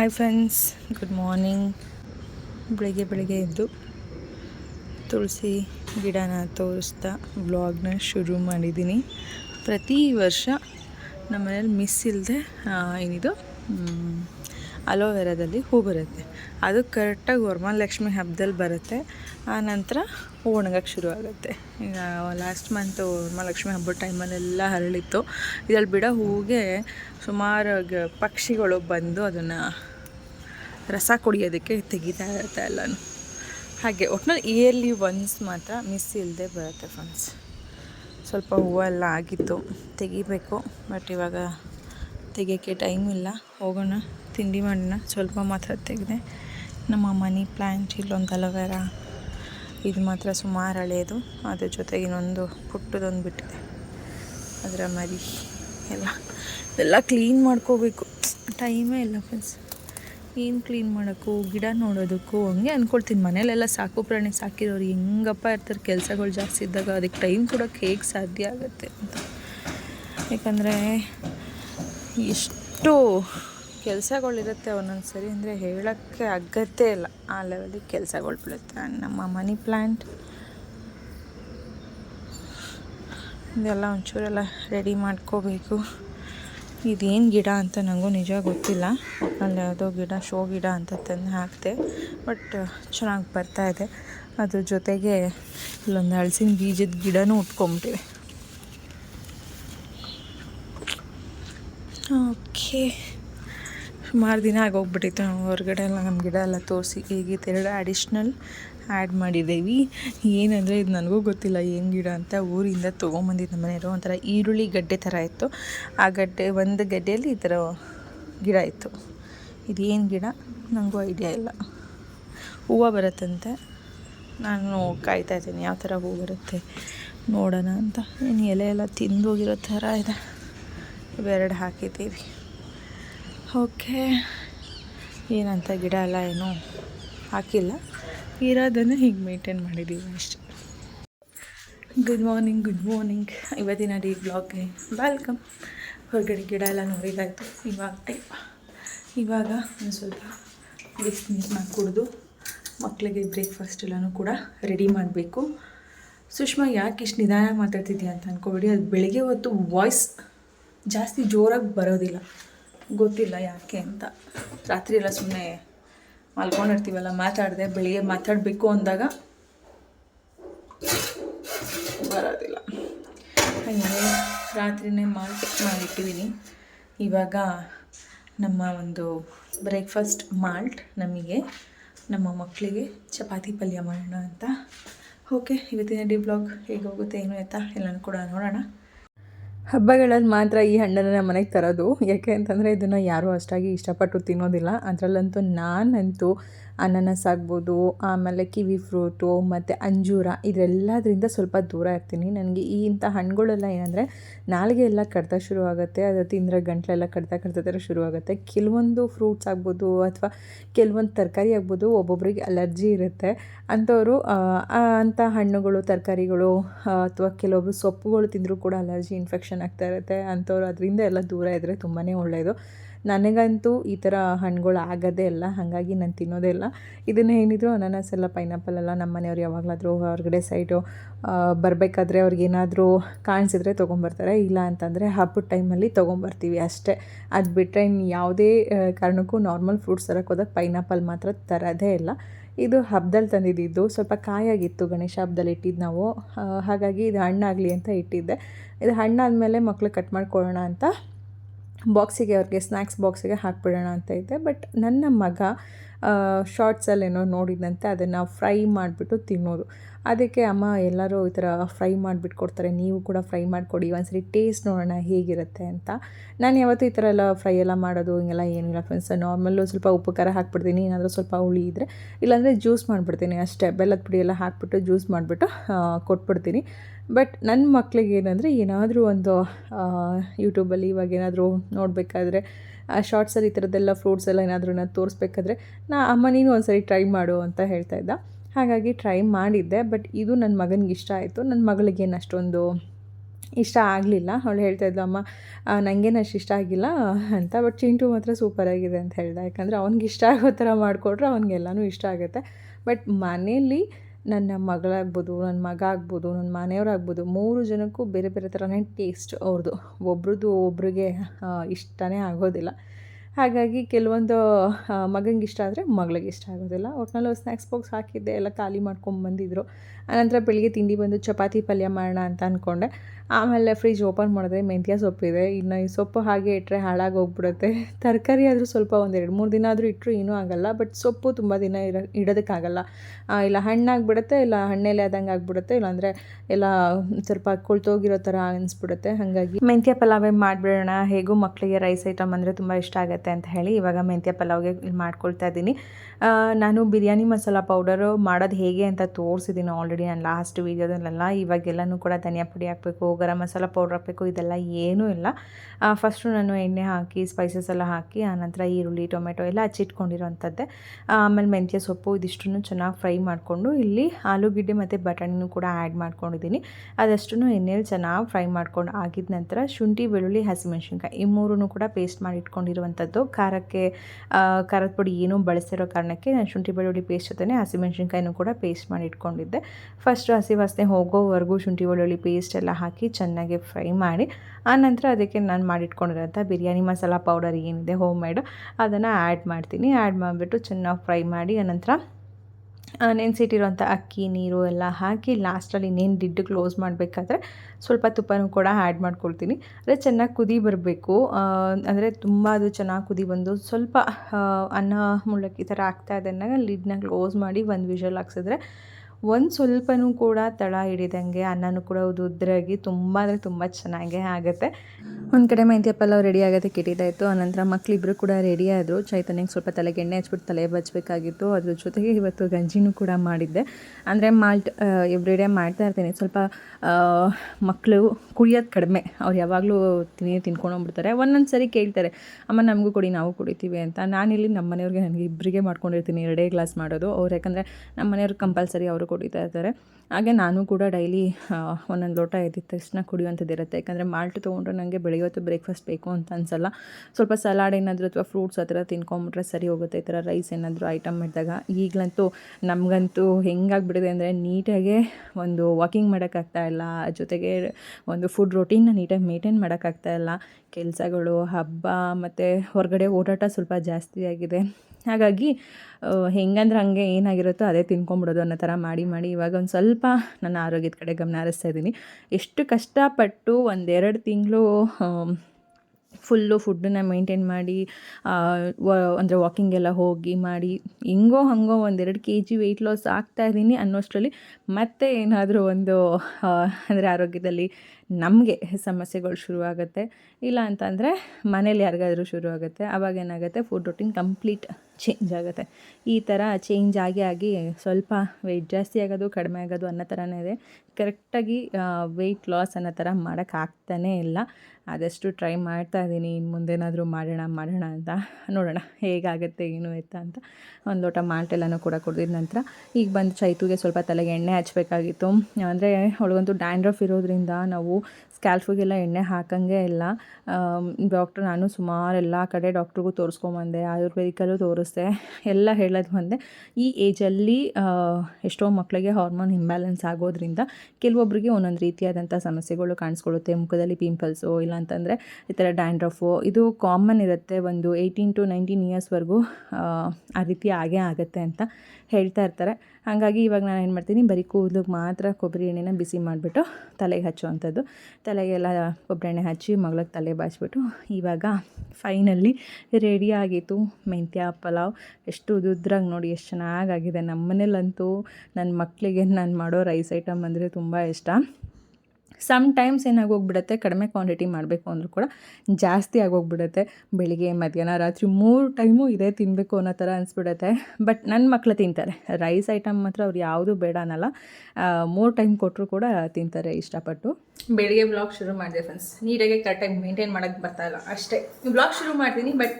Hi friends good morning ಬೆಳಗ್ಗೆ ಬೆಳಗ್ಗೆ ಎದ್ದು ತುಳಸಿ ಗಿಡನ ತೋರಿಸ್ತಾ ವ್ಲಾಗ್ನ ಶುರು ಮಾಡಿದ್ದೀನಿ. ಪ್ರತಿ ವರ್ಷ ನಮ್ಮ ಮನೇಲಿ ಮಿಸ್ ಇಲ್ಲದೆ ಏನಿದು ಅಲೋವೆರಾದಲ್ಲಿ ಹೂ ಬರುತ್ತೆ. ಅದು ಕರೆಕ್ಟಾಗಿ ವರಮಹಾಲಕ್ಷ್ಮಿ ಹಬ್ಬದಲ್ಲಿ ಬರುತ್ತೆ. ಆ ನಂತರ ಒಣಗಕ್ಕೆ ಶುರು ಆಗುತ್ತೆ. ಈಗ ಲಾಸ್ಟ್ ಮಂತ್ ವರಮಹಾಲಕ್ಷ್ಮಿ ಹಬ್ಬದ ಟೈಮಲ್ಲೆಲ್ಲ ಹರಳಿತ್ತು. ಇದರಲ್ಲಿ ಬಿಡೋ ಹೂಗೆ ಸುಮಾರು ಪಕ್ಷಿಗಳು ಬಂದು ಅದನ್ನು ರಸ ಕುಡಿಯೋದಕ್ಕೆ ತೆಗಿತಾ ಇರುತ್ತೆ ಎಲ್ಲನೂ. ಹಾಗೆ ಒಟ್ನಲ್ಲಿ ಇಯರ್ಲಿ ಒನ್ಸ್ ಮಾತ್ರ ಮಿಸ್ ಇಲ್ಲದೆ ಬರುತ್ತೆ ಫ್ರೆಂಡ್ಸ್. ಸ್ವಲ್ಪ ಹೂವೆಲ್ಲ ಆಗಿತ್ತು, ತೆಗಿಬೇಕು, ಬಟ್ ಇವಾಗ ತೆಗಿಯೋಕ್ಕೆ ಟೈಮ್ ಇಲ್ಲ. ಹೋಗೋಣ, ತಿಂಡಿ ಮಾಡೋಣ. ಸ್ವಲ್ಪ ಮಾತ್ರ ತೆಗೆದೆ. ನಮ್ಮ ಮನಿ ಪ್ಲ್ಯಾಂಟ್ ಇಲ್ಲೊಂದು ಅಲೋವೆರಾ. ಇದು ಮಾತ್ರ ಸುಮಾರು ಹಳೆಯದು ಅದ್ರ ಜೊತೆಗೆ ಇನ್ನೊಂದು ಪುಟ್ಟದೊಂದು ಬಿಟ್ಟಿದೆ. ಅದರ ಮರಿ ಎಲ್ಲ. ಎಲ್ಲ ಕ್ಲೀನ್ ಮಾಡ್ಕೋಬೇಕು. ಟೈಮೇ ಇಲ್ಲ ಫ್ರೆಂಡ್ಸ್. ಏನು ಕ್ಲೀನ್ ಮಾಡೋಕ್ಕೂ, ಗಿಡ ನೋಡೋದಕ್ಕೂ, ಹಂಗೆ ಅಂದ್ಕೊಳ್ತೀನಿ ಮನೇಲೆಲ್ಲ ಸಾಕು ಪ್ರಾಣಿ ಸಾಕಿರೋರು ಹೆಂಗಪ್ಪ ಇರ್ತಾರೆ, ಕೆಲಸಗಳು ಜಾಸ್ತಿ ಇದ್ದಾಗ ಅದಕ್ಕೆ ಟೈಮ್ ಕೊಡೋಕ್ಕೆ ಹೇಗೆ ಸಾಧ್ಯ ಆಗುತ್ತೆ ಅಂತ. ಯಾಕಂದರೆ ಎಷ್ಟು ಕೆಲಸಗಳಿರುತ್ತೆ ಒಂದೊಂದು ಸರಿ ಅಂದರೆ ಹೇಳೋಕ್ಕೆ ಅಗತ್ಯ ಇಲ್ಲ. ಆ ಲೆವೆಲಿಗೆ ಕೆಲಸಗಳು ಬೀಳುತ್ತೆ ನಮ್ಮ ಮನಿ ಪ್ಲ್ಯಾಂಟ್ ಇದೆಲ್ಲ ಒಂಚೂರೆಲ್ಲ ರೆಡಿ ಮಾಡ್ಕೋಬೇಕು. ಇದೇನು ಗಿಡ ಅಂತ ನನಗೂ ನಿಜ ಗೊತ್ತಿಲ್ಲ. ಅಲ್ಲಿ ಯಾವುದೋ ಗಿಡ, ಶೋ ಗಿಡ ಅಂತ ತಂದು ಹಾಕಿದೆ. ಬಟ್ ಚೆನ್ನಾಗಿ ಬರ್ತಾ ಇದೆ. ಅದ್ರ ಜೊತೆಗೆ ಇಲ್ಲೊಂದು ಹಲಸಿನ ಬೀಜದ ಗಿಡನೂ ಉಟ್ಕೊಂಬಿಟ್ಟಿವೆ. ಓಕೆ ಸುಮಾರು ದಿನ ಆಗೋಗ್ಬಿಟ್ಟಿತ್ತು ನಾವು ಹೊರಗಡೆ ಎಲ್ಲ ನಮ್ಮ ಗಿಡ ಎಲ್ಲ ತೋರಿಸಿ ಈಗ ಎರಡು ಅಡಿಷ್ನಲ್ ಆ್ಯಡ್ ಮಾಡಿದ್ದೀವಿ. ಏನಂದರೆ ಇದು ನನಗೂ ಗೊತ್ತಿಲ್ಲ ಏನು ಗಿಡ ಅಂತ ಊರಿಂದ ತೊಗೊಂಬಂದಿದ್ದು ನಮ್ಮ ಮನೆಯವರು. ಒಂಥರ ಈರುಳ್ಳಿ ಗಡ್ಡೆ ಥರ ಇತ್ತು. ಆ ಗಡ್ಡೆ, ಒಂದು ಗಡ್ಡೆಯಲ್ಲಿ ಈ ಥರ ಗಿಡ ಇತ್ತು. ಇದು ಏನು ಗಿಡ? ನನಗೂ ಐಡಿಯಾ ಇಲ್ಲ. ಹೂವು ಬರುತ್ತಂತೆ. ನಾನು ಕಾಯ್ತಾ ಇದ್ದೀನಿ ಯಾವ ಥರ ಹೂವು ಬರುತ್ತೆ ನೋಡೋಣ ಅಂತ. ಏನು ಎಲೆ ಎಲ್ಲ ತಿಂದೋಗಿರೋ ಥರ ಇದೆ. ಇವೆರಡು ಹಾಕಿದ್ದೀವಿ. ಓಕೆ. ಏನಂತ ಗಿಡ ಎಲ್ಲ ಏನು ಹಾಕಿಲ್ಲ. ಇರೋದನ್ನು ಹೀಗೆ ಮೇಂಟೈನ್ ಮಾಡಿದ್ದೀವಿ ಅಷ್ಟೆ. ಗುಡ್ ಮಾರ್ನಿಂಗ್ ಗುಡ್ ಮಾರ್ನಿಂಗ್ ಇವತ್ತಿನ ಡಿ ಬ್ಲಾಗ್ಗೆ ವೆಲ್ಕಮ್ ಹೊರಗಡೆ ಗಿಡ ಎಲ್ಲ ನೋಡಿದಾಯಿತು. ಇವಾಗ ಟೈಪ್ ಇವಾಗ ಒಂದು ಸ್ವಲ್ಪ ಬಿಸಿನೀರನ್ನ ಕುಡಿದು ಮಕ್ಕಳಿಗೆ ಬ್ರೇಕ್ಫಾಸ್ಟ್ ಎಲ್ಲನೂ ಕೂಡ ರೆಡಿ ಮಾಡಬೇಕು. ಸುಷ್ಮಾ, ಯಾಕೆ ಇಷ್ಟು ನಿಧಾನ ಮಾತಾಡ್ತಿದ್ಯಾ ಅಂತ ಅಂದ್ಕೊಬೇಡಿ ಅದು ಬೆಳಿಗ್ಗೆ ಹೊತ್ತು ವಾಯ್ಸ್ ಜಾಸ್ತಿ ಜೋರಾಗಿ ಬರೋದಿಲ್ಲ. ಗೊತ್ತಿಲ್ಲ ಯಾಕೆ ಅಂತ. ರಾತ್ರಿ ಎಲ್ಲ ಸುಮ್ಮನೆ ಮಲ್ಕೊಂಡಿರ್ತೀವಲ್ಲ, ಮಾತಾಡಿದೆ, ಬೆಳಿಗ್ಗೆ ಮಾತಾಡಬೇಕು ಅಂದಾಗ ಬರೋದಿಲ್ಲ. ಹಾಗೆ ರಾತ್ರಿನೇ ಮಾಲ್ಟ್ ಮಾಡಿಟ್ಟಿದ್ದೀನಿ ಇವಾಗ ನಮ್ಮ ಒಂದು ಬ್ರೇಕ್ಫಾಸ್ಟ್ ಮಾಲ್ಟ್ ನಮಗೆ, ನಮ್ಮ ಮಕ್ಕಳಿಗೆ ಚಪಾತಿ ಪಲ್ಯ ಮಾಡೋಣ ಅಂತ. ಓಕೆ, ಇವತ್ತಿನ ಡಿ ಬ್ಲಾಗ್ ಹೇಗೆ ಹೋಗುತ್ತೆ, ಏನು ಆಯ್ತಾ, ಎಲ್ಲನೂ ಕೂಡ ನೋಡೋಣ. ಹಬ್ಬಗಳಲ್ಲಿ ಮಾತ್ರ ಈ ಹಣ್ಣನ್ನು ನಮ್ಮ ಮನೆಗೆ ತರೋದು. ಯಾಕೆ ಅಂತಂದರೆ, ಇದನ್ನು ಯಾರೂ ಅಷ್ಟಾಗಿ ಇಷ್ಟಪಟ್ಟು ತಿನ್ನೋದಿಲ್ಲ. ಅದರಲ್ಲಂತೂ ನಾನಂತೂ ಅನಾನಸ್ ಆಗ್ಬೋದು, ಆಮೇಲೆ ಕಿವಿ ಫ್ರೂಟು, ಮತ್ತು ಅಂಜೂರ ಇದೆಲ್ಲದರಿಂದ ಸ್ವಲ್ಪ ದೂರ ಇರ್ತೀನಿ. ನನಗೆ ಈ ಇಂಥ ಹಣ್ಣುಗಳೆಲ್ಲ ಏನಂದರೆ ನಾಲಿಗೆ ಎಲ್ಲ ಕಡ್ತ ಶುರು ಆಗುತ್ತೆ ಅದು ತಿಂದರೆ ಗಂಟ್ಲೆಲ್ಲ ಕಡ್ತ ಕಡ್ತ ಥರ ಶುರು ಆಗುತ್ತೆ ಕೆಲವೊಂದು ಫ್ರೂಟ್ಸ್ ಆಗ್ಬೋದು ಅಥವಾ ಕೆಲವೊಂದು ತರಕಾರಿ ಆಗ್ಬೋದು ಒಬ್ಬೊಬ್ಬರಿಗೆ ಅಲರ್ಜಿ ಇರುತ್ತೆ. ಅಂಥವರು ಅಂಥ ಹಣ್ಣುಗಳು, ತರಕಾರಿಗಳು ಅಥವಾ ಕೆಲವೊಬ್ಬರು ಸೊಪ್ಪುಗಳು ತಿಂದರೂ ಕೂಡ ಅಲರ್ಜಿ, ಇನ್ಫೆಕ್ಷನ್ ಆಗ್ತಾ ಇರುತ್ತೆ. ಅಂಥವ್ರು ಅದರಿಂದ ಎಲ್ಲ ದೂರ ಇದ್ದರೆ ತುಂಬಾ ಒಳ್ಳೆಯದು ನನಗಂತೂ ಈ ಥರ ಹಣ್ಣುಗಳು ಆಗೋದೇ ಇಲ್ಲ, ಹಾಗಾಗಿ ನಾನು ತಿನ್ನೋದೇ ಇಲ್ಲ. ಇದನ್ನು ಏನಿದ್ರು ಅನಾನಸ್ ಎಲ್ಲ, ಪೈನಾಪಲ್ ಎಲ್ಲ ನಮ್ಮ ಮನೆಯವ್ರು ಯಾವಾಗಲಾದರೂ ಹೊರಗಡೆ ಸೈಡು ಬರಬೇಕಾದ್ರೆ ಅವ್ರಿಗೇನಾದರೂ ಕಾಣಿಸಿದ್ರೆ ತೊಗೊಂಬರ್ತಾರೆ. ಇಲ್ಲ ಅಂತಂದರೆ ಹಬ್ಬದ ಟೈಮಲ್ಲಿ ತೊಗೊಂಬರ್ತೀವಿ ಅಷ್ಟೇ. ಅದು ಬಿಟ್ಟರೆ ಇನ್ನು ಯಾವುದೇ ಕಾರಣಕ್ಕೂ ನಾರ್ಮಲ್ ಫ್ರೂಟ್ಸ್ ತರಕ್ಕೆ ಹೋದಾಗ ಪೈನಾಪಲ್ ಮಾತ್ರ ತರೋದೇ ಇಲ್ಲ. ಇದು ಹಬ್ಬದಲ್ಲಿ ತಂದಿದ್ದು, ಸ್ವಲ್ಪ ಕಾಯಾಗಿತ್ತು ಗಣೇಶ ಹಬ್ಬದಲ್ಲಿ ಇಟ್ಟಿದ್ದು ನಾವು. ಹಾಗಾಗಿ ಇದು ಹಣ್ಣಾಗಲಿ ಅಂತ ಇಟ್ಟಿದ್ದೆ. ಇದು ಹಣ್ಣಾದಮೇಲೆ ಮಕ್ಳು ಕಟ್ ಮಾಡ್ಕೊಳ್ಳೋಣ ಅಂತ ಬಾಕ್ಸಿಗೆ ಅವ್ರಿಗೆ ಸ್ನ್ಯಾಕ್ಸ್ ಬಾಕ್ಸಿಗೆ ಹಾಕ್ಬಿಡೋಣ ಅಂತ ಇದ್ದೆ. ಬಟ್ ನನ್ನ ಮಗ ಶಾರ್ಟ್ಸಲ್ಲೇನೋ ನೋಡಿದಂತೆ ಅದನ್ನು ಫ್ರೈ ಮಾಡಿಬಿಟ್ಟು ತಿನ್ನೋದು. ಅದಕ್ಕೆ ಅಮ್ಮ, ಎಲ್ಲರೂ ಈ ಥರ ಫ್ರೈ ಮಾಡಿಬಿಟ್ಟು ಕೊಡ್ತಾರೆ, ನೀವು ಕೂಡ ಫ್ರೈ ಮಾಡಿಕೊಡಿ, ಒಂದ್ಸರಿ ಟೇಸ್ಟ್ ನೋಡೋಣ ಹೇಗಿರುತ್ತೆ ಅಂತ. ನಾನು ಯಾವತ್ತೂ ಈ ಥರ ಎಲ್ಲ ಫ್ರೈ ಎಲ್ಲ ಮಾಡೋದು, ಹಿಂಗೆಲ್ಲ ಏನಿಲ್ಲ ಫ್ರೆಂಡ್ಸ್ ನಾರ್ಮಲ್ಲು ಸ್ವಲ್ಪ ಉಪ್ಪು, ಖಾರ ಹಾಕ್ಬಿಡ್ತೀನಿ, ಏನಾದರೂ ಸ್ವಲ್ಪ ಹುಳಿ ಇದ್ದರೆ ಇಲ್ಲಾಂದರೆ ಜ್ಯೂಸ್ ಮಾಡಿಬಿಡ್ತೀನಿ ಅಷ್ಟೇ. ಬೆಲ್ಲದ ಪುಡಿ ಎಲ್ಲ ಹಾಕ್ಬಿಟ್ಟು ಜ್ಯೂಸ್ ಮಾಡಿಬಿಟ್ಟು ಕೊಟ್ಬಿಡ್ತೀನಿ. ಬಟ್ ನನ್ನ ಮಕ್ಕಳಿಗೆ ಏನಂದರೆ ಏನಾದರೂ ಒಂದು ಯೂಟ್ಯೂಬಲ್ಲಿ ಇವಾಗ ಏನಾದರೂ ನೋಡಬೇಕಾದ್ರೆ ಶಾರ್ಟ್ಸಲ್ಲಿ ಈ ಥರದ್ದೆಲ್ಲ ಫ್ರೂಟ್ಸ್ ಎಲ್ಲ ಏನಾದರೂ ನಾನು ತೋರಿಸ್ಬೇಕಾದ್ರೆ, ನಾ ಅಮ್ಮ ನೀನು ಒಂದ್ಸರಿ ಟ್ರೈ ಮಾಡು ಅಂತ ಹೇಳ್ತಾ ಇದ್ದ. ಹಾಗಾಗಿ ಟ್ರೈ ಮಾಡಿದ್ದೆ, ಬಟ್ ಇದು ನನ್ನ ಮಗನಿಗೆ ಇಷ್ಟ ಆಯಿತು. ನನ್ನ ಮಗಳಿಗೇನು ಅಷ್ಟೊಂದು ಇಷ್ಟ ಆಗಲಿಲ್ಲ. ಅವಳು ಹೇಳ್ತಾ ಇದ್ದಳು ಅಮ್ಮ ನನಗೇನು ಅಷ್ಟು ಇಷ್ಟ ಆಗಿಲ್ಲ ಅಂತ, ಬಟ್ ಚಿಂಟು ಮಾತ್ರ ಸೂಪರಾಗಿದೆ ಅಂತ ಹೇಳ್ದೆ. ಯಾಕಂದರೆ ಅವ್ನಿಗೆ ಇಷ್ಟ ಆಗೋ ಥರ ಮಾಡಿಕೊಟ್ರೆ ಅವ್ನಿಗೆಲ್ಲನೂ ಇಷ್ಟ ಆಗುತ್ತೆ. ಬಟ್ ಮನೇಲಿ ನನ್ನ ಮಗಳಾಗ್ಬೋದು ನನ್ನ ಮಗ ಆಗ್ಬೋದು, ನನ್ನ ಮನೆಯವರಾಗ್ಬೋದು ಮೂರು ಜನಕ್ಕೂ ಬೇರೆ ಬೇರೆ ಥರನೇ ಟೇಸ್ಟ್ ಅವ್ರದ್ದು. ಒಬ್ರದ್ದು ಒಬ್ರಿಗೆ ಇಷ್ಟನೇ ಆಗೋದಿಲ್ಲ. ಹಾಗಾಗಿ ಕೆಲವೊಂದು ಮಗಂಗೆ ಇಷ್ಟ ಆದರೆ ಮಗಳಿಗೆ ಇಷ್ಟ ಆಗೋದಿಲ್ಲ. ಒಟ್ನಲ್ಲಿ ಸ್ನ್ಯಾಕ್ಸ್ ಬಾಕ್ಸ್ ಹಾಕಿದ್ದೆ, ಎಲ್ಲ ಖಾಲಿ ಮಾಡ್ಕೊಂಡು ಬಂದಿದ್ರು ಆನಂತರ ಬೆಳಿಗ್ಗೆ ತಿಂಡಿ ಬಂದು, ಚಪಾತಿ ಪಲ್ಯ ಮಾಡೋಣ ಅಂತ ಅಂದ್ಕೊಂಡೆ ಆಮೇಲೆ ಫ್ರಿಜ್ ಓಪನ್ ಮಾಡಿದ್ರೆ ಮೆಂತ್ಯ ಸೊಪ್ಪಿದೆ ಇನ್ನು ಈ ಸೊಪ್ಪು ಹಾಗೆ ಇಟ್ಟರೆ ಹಾಳಾಗಿ ಹೋಗ್ಬಿಡುತ್ತೆ. ತರಕಾರಿ ಆದರೂ ಸ್ವಲ್ಪ ಒಂದು ಎರಡು ಮೂರು ದಿನ ಆದರೂ ಇಟ್ಟರು ಏನೂ ಆಗಲ್ಲ. ಬಟ್ ಸೊಪ್ಪು ತುಂಬ ದಿನ ಇರೋ ಇಡೋದಕ್ಕಾಗಲ್ಲ ಇಲ್ಲ ಹಣ್ಣಾಗ್ಬಿಡುತ್ತೆ, ಇಲ್ಲ ಹಣ್ಣೆಲೆ ಆದಂಗೆ ಆಗಿಬಿಡುತ್ತೆ. ಇಲ್ಲಾಂದರೆ ಎಲ್ಲ ಸ್ವಲ್ಪ ಕೊಳ್ತೋಗಿರೋ ಥರ ಅನಿಸ್ಬಿಡುತ್ತೆ. ಹಾಗಾಗಿ ಮೆಂತ್ಯ ಪಲಾವೇ ಮಾಡಿಬಿಡೋಣ? ಹೇಗೂ ಮಕ್ಕಳಿಗೆ ರೈಸ್ ಐಟಮ್ ಅಂದರೆ ತುಂಬ ಇಷ್ಟ ಆಗುತ್ತೆ ಅಂತ ಹೇಳಿ ಇವಾಗ ಮೆಂತ್ಯ ಪಲಾವ್ಗೆ ಮಾಡ್ಕೊಳ್ತಾ ಇದ್ದೀನಿ. ನಾನು ಬಿರಿಯಾನಿ ಮಸಾಲ ಪೌಡರು ಮಾಡೋದು ಹೇಗೆ ಅಂತ ತೋರಿಸಿದ್ದೀನಿ ಆಲ್ರೆಡಿ ನಾನು ಲಾಸ್ಟ್ ವೀಡಿಯೋದಲ್ಲೆಲ್ಲ ಇವಾಗೆಲ್ಲನೂ ಕೂಡ ಧನಿಯಾ ಪುಡಿ ಹಾಕಬೇಕು, ಗರಂ ಮಸಾಲ ಪೌಡ್ರ್ ಹಾಕಬೇಕು, ಇದೆಲ್ಲ ಏನೂ ಇಲ್ಲ. ಫಸ್ಟು ನಾನು ಎಣ್ಣೆ ಹಾಕಿ ಸ್ಪೈಸಸ್ ಎಲ್ಲ ಹಾಕಿ ಆನಂತರ ಈರುಳ್ಳಿ, ಟೊಮೆಟೊ ಎಲ್ಲ ಹಚ್ಚಿಟ್ಕೊಂಡಿರೋಂಥದ್ದೇ. ಆಮೇಲೆ ಮೆಂತ್ಯ ಸೊಪ್ಪು ಇದಿಷ್ಟನ್ನು ಚೆನ್ನಾಗಿ ಫ್ರೈ ಮಾಡಿಕೊಂಡು, ಇಲ್ಲಿ ಆಲೂಗೆಡ್ಡೆ ಮತ್ತು ಬಟಾಣಿನೂ ಕೂಡ ಆ್ಯಡ್ ಮಾಡ್ಕೊಂಡಿದ್ದೀನಿ ಅದಷ್ಟು ಎಣ್ಣೆಯಲ್ಲಿ ಚೆನ್ನಾಗಿ ಫ್ರೈ ಮಾಡ್ಕೊಂಡು ಆಗಿದ ನಂತರ ಶುಂಠಿ, ಬೆಳ್ಳುಳ್ಳಿ, ಹಸಿಮೆಣ್ಸಿನ್ಕಾಯಿ, ಈ ಮೂರೂ ಕೂಡ ಪೇಸ್ಟ್ ಮಾಡಿ ಇಟ್ಕೊಂಡಿರುವಂಥದ್ದು. ಖಾರಕ್ಕೆ ಖಾರದ ಪುಡಿ ಏನೂ ಬಳಸಿರೋ ಕಾರಣಕ್ಕೆ ನಾನು ಶುಂಠಿ ಬೆಳ್ಳುಳ್ಳಿ ಪೇಸ್ಟ್ ಜೊತೆ ಹಸಿಮೆಣ್ಸಿನ್ಕಾಯಿನೂ ಕೂಡ ಪೇಸ್ಟ್ ಮಾಡಿ ಇಟ್ಕೊಂಡಿದ್ದೆ. ಫಸ್ಟು ಹಸಿ ವಾಸನೆ ಹೋಗೋವರೆಗೂ ಶುಂಠಿ ಬೆಳ್ಳುಳ್ಳಿ ಪೇಸ್ಟ್ ಎಲ್ಲ ಹಾಕಿ ಚೆನ್ನಾಗಿ ಫ್ರೈ ಮಾಡಿ ಆನಂತರ ಅದಕ್ಕೆ ನಾನು ಮಾಡಿಟ್ಕೊಂಡಿರೋಂಥ ಬಿರಿಯಾನಿ ಮಸಾಲ ಪೌಡರ್ ಏನಿದೆ ಹೋಮ್ ಮೇಡ್ ಅದನ್ನು ಆ್ಯಡ್ ಮಾಡ್ತೀನಿ. ಆ್ಯಡ್ ಮಾಡಿಬಿಟ್ಟು ಚೆನ್ನಾಗಿ ಫ್ರೈ ಮಾಡಿ ಆನಂತರ ನೆನೆಸಿಟ್ಟಿರೋಂಥ ಅಕ್ಕಿ, ನೀರು ಎಲ್ಲ ಹಾಕಿ ಲಾಸ್ಟಲ್ಲಿ ಇನ್ನೇನು ಲಿಡ್ ಕ್ಲೋಸ್ ಮಾಡಬೇಕಾದ್ರೆ ಸ್ವಲ್ಪ ತುಪ್ಪನೂ ಕೂಡ ಆ್ಯಡ್ ಮಾಡ್ಕೊಳ್ತೀನಿ. ಅಂದರೆ ಚೆನ್ನಾಗಿ ಕುದಿ ಬರಬೇಕು. ಅಂದರೆ ತುಂಬ ಅದು ಚೆನ್ನಾಗಿ ಕುದಿ ಬಂದು ಸ್ವಲ್ಪ ಅನ್ನ ಮುಳ್ಳಕ್ಕಿ ಥರ ಆಗ್ತಾ ಇದೆ ಲಿಡ್ನ ಕ್ಲೋಸ್ ಮಾಡಿ ಒಂದು ವಿಷಲ್ ಹಾಕ್ಸಿದ್ರೆ ಒಂದು ಸ್ವಲ್ಪನೂ ಕೂಡ ತಳ ಹಿಡಿದಂಗೆ ಅನ್ನನೂ ಕೂಡ ಉದುದ್ರಾಗಿ ತುಂಬ ಅಂದರೆ ತುಂಬ ಚೆನ್ನಾಗೇ ಆಗುತ್ತೆ. ಒಂದು ಕಡೆ ಮೆಂತ್ಯ ಪಲಾವ್ ರೆಡಿ ಆಗೋದಕ್ಕೆ ಇಟ್ಟಿದ್ದಾಯಿತು ಆನಂತರ ಮಕ್ಕಳಿಬ್ಬರು ಕೂಡ ರೆಡಿ ಆದರು. ಚೈತನ್ಯಕ್ಕೆ ಸ್ವಲ್ಪ ತಲೆಗೆ ಎಣ್ಣೆ ಹಚ್ಬಿಟ್ಟು ತಲೆ ಬಚ್ಚಬೇಕಾಗಿತ್ತು ಅದ್ರ ಜೊತೆಗೆ ಇವತ್ತು ಗಂಜಿನೂ ಕೂಡ ಮಾಡಿದ್ದೆ. ಅಂದರೆ ಮಾಲ್ಟ್ ಎವ್ರಿಡೇ ಮಾಡ್ತಾ ಇರ್ತೀನಿ. ಸ್ವಲ್ಪ ಮಕ್ಕಳು ಕುಡಿಯೋದು ಕಡಿಮೆ. ಅವ್ರು ಯಾವಾಗಲೂ ತಿನ್ನಿ, ತಿನ್ಕೊಂಡು ಹೋಗ್ಬಿಡ್ತಾರೆ. ಒಂದೊಂದು ಸರಿ ಕೇಳ್ತಾರೆ, ಅಮ್ಮ, ನಮಗೂ ಕೊಡಿ, ನಾವು ಕುಡಿತೀವಿ ಅಂತ. ನಾನಿಲ್ಲಿ ನಮ್ಮ ಮನೆಯವ್ರಿಗೆ ನನಗೆ ಇಬ್ಬರಿಗೆ ಮಾಡ್ಕೊಂಡಿರ್ತೀನಿ. ಎರಡೇ ಗ್ಲಾಸ್ ಮಾಡೋದು. ಅವ್ರು ಯಾಕಂದರೆ ನಮ್ಮ ಮನೆಯವ್ರಿಗೆ ಕಂಪಲ್ಸರಿ ಅವರು ಕುಡಿತಾ ಇರ್ತಾರೆ ಹಾಗೆ ನಾನು ಕೂಡ ಡೈಲಿ ಒಂದೊಂದು ಲೋಟ ಎದ್ದಿದ್ದ ತಕ್ಷಣ ಕುಡಿಯುವಂಥದ್ದು ಇರುತ್ತೆ. ಯಾಕಂದರೆ ಮಾಲ್ಟ್ ತೊಗೊಂಡ್ರೆ ನನಗೆ ಬೆಳಗ್ಗೆ ಹೊತ್ತು ಬ್ರೇಕ್ಫಾಸ್ಟ್ ಬೇಕು ಅಂತ ಅನ್ಸಲ್ಲ. ಸ್ವಲ್ಪ ಸಲಾಡ್ ಏನಾದರೂ ಅಥವಾ ಫ್ರೂಟ್ಸ್ ಆ ಥರ ತಿನ್ಕೊಂಬಿಟ್ರೆ ಸರಿ ಹೋಗುತ್ತೆ. ಈ ಥರ ರೈಸ್ ಏನಾದರೂ ಐಟಮ್ ಮಾಡಿದಾಗ ಈಗಲಂತೂ ನಮಗಂತೂ ಹೆಂಗಾಗ್ಬಿಡಿದೆ ಅಂದರೆ ನೀಟಾಗೆ ಒಂದು ವಾಕಿಂಗ್ ಮಾಡೋಕ್ಕಾಗ್ತಾ ಇಲ್ಲ. ಜೊತೆಗೆ ಒಂದು ಫುಡ್ ರೊಟೀನ್ನ ನೀಟಾಗಿ ಮೇಂಟೈನ್ ಮಾಡೋಕ್ಕಾಗ್ತಾ ಇಲ್ಲ. ಕೆಲಸಗಳು, ಹಬ್ಬ ಮತ್ತು ಹೊರಗಡೆ ಓಡಾಟ ಸ್ವಲ್ಪ ಜಾಸ್ತಿ ಆಗಿದೆ. ಹಾಗಾಗಿ ಹೆಂಗಂದ್ರೆ ಹಂಗೆ ಏನಾಗಿರುತ್ತೋ ಅದೇ ತಿನ್ಕೊಂಬಿಡೋದು ಅನ್ನೋ ಥರ ಮಾಡಿ ಮಾಡಿ ಇವಾಗ ಒಂದು ಸ್ವಲ್ಪ ನನ್ನ ಆರೋಗ್ಯದ ಕಡೆ ಗಮನ ಹರಿಸ್ತಾ ಇದ್ದೀನಿ. ಎಷ್ಟು ಕಷ್ಟಪಟ್ಟು ಒಂದೆರಡು ತಿಂಗಳು ಫುಲ್ಲು ಫುಡ್ಡನ್ನ ಮೇಂಟೈನ್ ಮಾಡಿ ಅಂದರೆ ವಾಕಿಂಗ್ ಎಲ್ಲ ಹೋಗಿ ಮಾಡಿ, ಹಿಂಗೋ ಹಂಗೋ ಒಂದೆರಡು ಕೆ ಜಿ ವೆಯ್ಟ್ ಲಾಸ್ ಆಗ್ತಾ ಇದ್ದೀನಿ ಅನ್ನೋಷ್ಟರಲ್ಲಿ ಮತ್ತೆ ಏನಾದರೂ ಒಂದು ಅಂದರೆ ಆರೋಗ್ಯದಲ್ಲಿ ನಮಗೆ ಸಮಸ್ಯೆಗಳು ಶುರುವಾಗುತ್ತೆ. ಇಲ್ಲ ಅಂತಂದರೆ ಮನೇಲಿ ಯಾರಿಗಾದರೂ ಶುರುವಾಗುತ್ತೆ. ಆವಾಗ ಏನಾಗುತ್ತೆ? ಫುಡ್ ರೊಟೀನ್ ಕಂಪ್ಲೀಟ್ ಚೇಂಜ್ ಆಗುತ್ತೆ. ಈ ಥರ ಚೇಂಜ್ ಆಗಿ ಆಗಿ ಸ್ವಲ್ಪ ವೆಯ್ಟ್ ಜಾಸ್ತಿ ಆಗೋದು, ಕಡಿಮೆ ಆಗೋದು ಅನ್ನೋ ಥರನೇ ಇದೆ. ಕರೆಕ್ಟಾಗಿ ವೆಯ್ಟ್ ಲಾಸ್ ಅನ್ನೋ ಥರ ಮಾಡೋಕ್ಕಾಗ್ತಾನೇ ಇಲ್ಲ. ಆದಷ್ಟು ಟ್ರೈ ಮಾಡ್ತಾ ಇದ್ದೀನಿ ಇನ್ನು ಮುಂದೇನಾದರೂ ಮಾಡೋಣ ಮಾಡೋಣ ಅಂತ. ನೋಡೋಣ ಹೇಗಾಗುತ್ತೆ, ಏನು ಎತ್ತ ಅಂತ. ಒಂದು ಲೋಟ ಮಾಲ್ಟೆಲ್ಲನೂ ಕೂಡ ಕುಡಿದ ನಂತರ ಈಗ ಬಂದು ಚೈತುಗೆ ಸ್ವಲ್ಪ ತಲೆಗೆ ಎಣ್ಣೆ ಹಚ್ಚಬೇಕಾಗಿತ್ತು ಅಂದರೆ ಅವಳಿಗಂತೂ ಡ್ಯಾಂಡ್ರಫ್ ಇರೋದ್ರಿಂದ ನಾವು ಸ್ಕ್ಯಾಲ್ಫಿಗೆಲ್ಲ ಎಣ್ಣೆ ಹಾಕಂಗೆ ಇಲ್ಲ. ಡಾಕ್ಟ್ರ್ ನಾನು ಸುಮಾರು ಎಲ್ಲ ಕಡೆ ಡಾಕ್ಟ್ರಿಗೂ ತೋರಿಸ್ಕೊಂಬಂದೆ ಆಯುರ್ವೇದಿಕಲ್ಲೂ ತೋರಿಸ್ದೆ, ಎಲ್ಲ ಹೇಳೋದು ಬಂದೆ. ಈ ಏಜಲ್ಲಿ ಎಷ್ಟೋ ಮಕ್ಕಳಿಗೆ ಹಾರ್ಮೋನ್ ಇಂಬ್ಯಾಲೆನ್ಸ್ ಆಗೋದ್ರಿಂದ ಕೆಲವೊಬ್ಬರಿಗೆ ಒಂದೊಂದು ರೀತಿಯಾದಂಥ ಸಮಸ್ಯೆಗಳು ಕಾಣಿಸ್ಕೊಳ್ಳುತ್ತೆ. ಮುಖದಲ್ಲಿ ಪಿಂಪಲ್ಸು ಇಲ್ಲ ಅಂತಂದರೆ ಈ ಥರ ಡ್ಯಾಂಡ್ರಫು ಇದು ಕಾಮನ್ ಇರುತ್ತೆ ಒಂದು ಏಯ್ಟೀನ್ ಟು ನೈನ್ಟೀನ್ ಇಯರ್ಸ್ವರೆಗೂ ಆ ರೀತಿ ಆಗೇ ಆಗುತ್ತೆ ಅಂತ. ಹೇಳ್ತಾ ಇರ್ತಾರೆ. ಹಾಗಾಗಿ ಇವಾಗ ನಾನು ಏನು ಮಾಡ್ತೀನಿ, ಬರೀ ಕೂದಲಿಗೆ ಮಾತ್ರ ಕೊಬ್ಬರಿ ಎಣ್ಣೆನ ಬಿಸಿ ಮಾಡಿಬಿಟ್ಟು ತಲೆಗೆ ಹಚ್ಚುವಂಥದ್ದು. ತಲೆಗೆಲ್ಲ ಕೊಬ್ಬರಿ ಎಣ್ಣೆ ಹಚ್ಚಿ ಮಗಳಿಗೆ ತಲೆ ಬಾಚಿಬಿಟ್ಟು ಇವಾಗ ಫೈನಲ್ಲಿ ರೆಡಿ ಆಗಿತ್ತು. ಮೆಂತ್ಯ, ಪಲಾವ್ ಎಷ್ಟು ಉದುದ್ರಾಗಿ ನೋಡಿ ಎಷ್ಟು ಚೆನ್ನಾಗಾಗಿದೆ. ನಮ್ಮ ಮನೇಲಂತೂ ನನ್ನ ಮಕ್ಕಳಿಗೆ ನಾನು ಮಾಡೋ ರೈಸ್ ಐಟಮ್ ಅಂದರೆ ತುಂಬ ಇಷ್ಟ. ಸಮ್ ಟೈಮ್ಸ್ ಏನಾಗೋಗ್ಬಿಡುತ್ತೆ? ಕಡಿಮೆ ಕ್ವಾಂಟಿಟಿ ಮಾಡಬೇಕು ಅಂದರೂ ಕೂಡ ಜಾಸ್ತಿ ಆಗೋಗ್ಬಿಡುತ್ತೆ. ಬೆಳಿಗ್ಗೆ, ಮಧ್ಯಾಹ್ನ, ರಾತ್ರಿ ಮೂರು ಟೈಮು ಇದೇ ತಿನ್ನಬೇಕು ಅನ್ನೋ ಥರ ಅನಿಸ್ಬಿಡುತ್ತೆ. ಬಟ್ ನನ್ನ ಮಕ್ಕಳು ತಿಂತಾರೆ. ರೈಸ್ ಐಟಮ್ ಮಾತ್ರ ಅವ್ರು ಯಾವುದೂ ಬೇಡ ಅನ್ನಲ್ಲ. ಮೂರು ಟೈಮ್ ಕೊಟ್ಟರು ಕೂಡ ತಿಂತಾರೆ ಇಷ್ಟಪಟ್ಟು. ಬೆಳಿಗ್ಗೆ ಬ್ಲಾಗ್ ಶುರು ಮಾಡಿದೆ ಫ್ರೆಂಡ್ಸ್ ನೀಟಾಗಿ ಕರೆಕ್ಟಾಗಿ ಮೇಂಟೈನ್ ಮಾಡೋಕ್ಕೆ ಬರ್ತಾಯಿಲ್ಲ ಅಷ್ಟೇ. ಬ್ಲಾಗ್ ಶುರು ಮಾಡ್ತೀನಿ ಬಟ್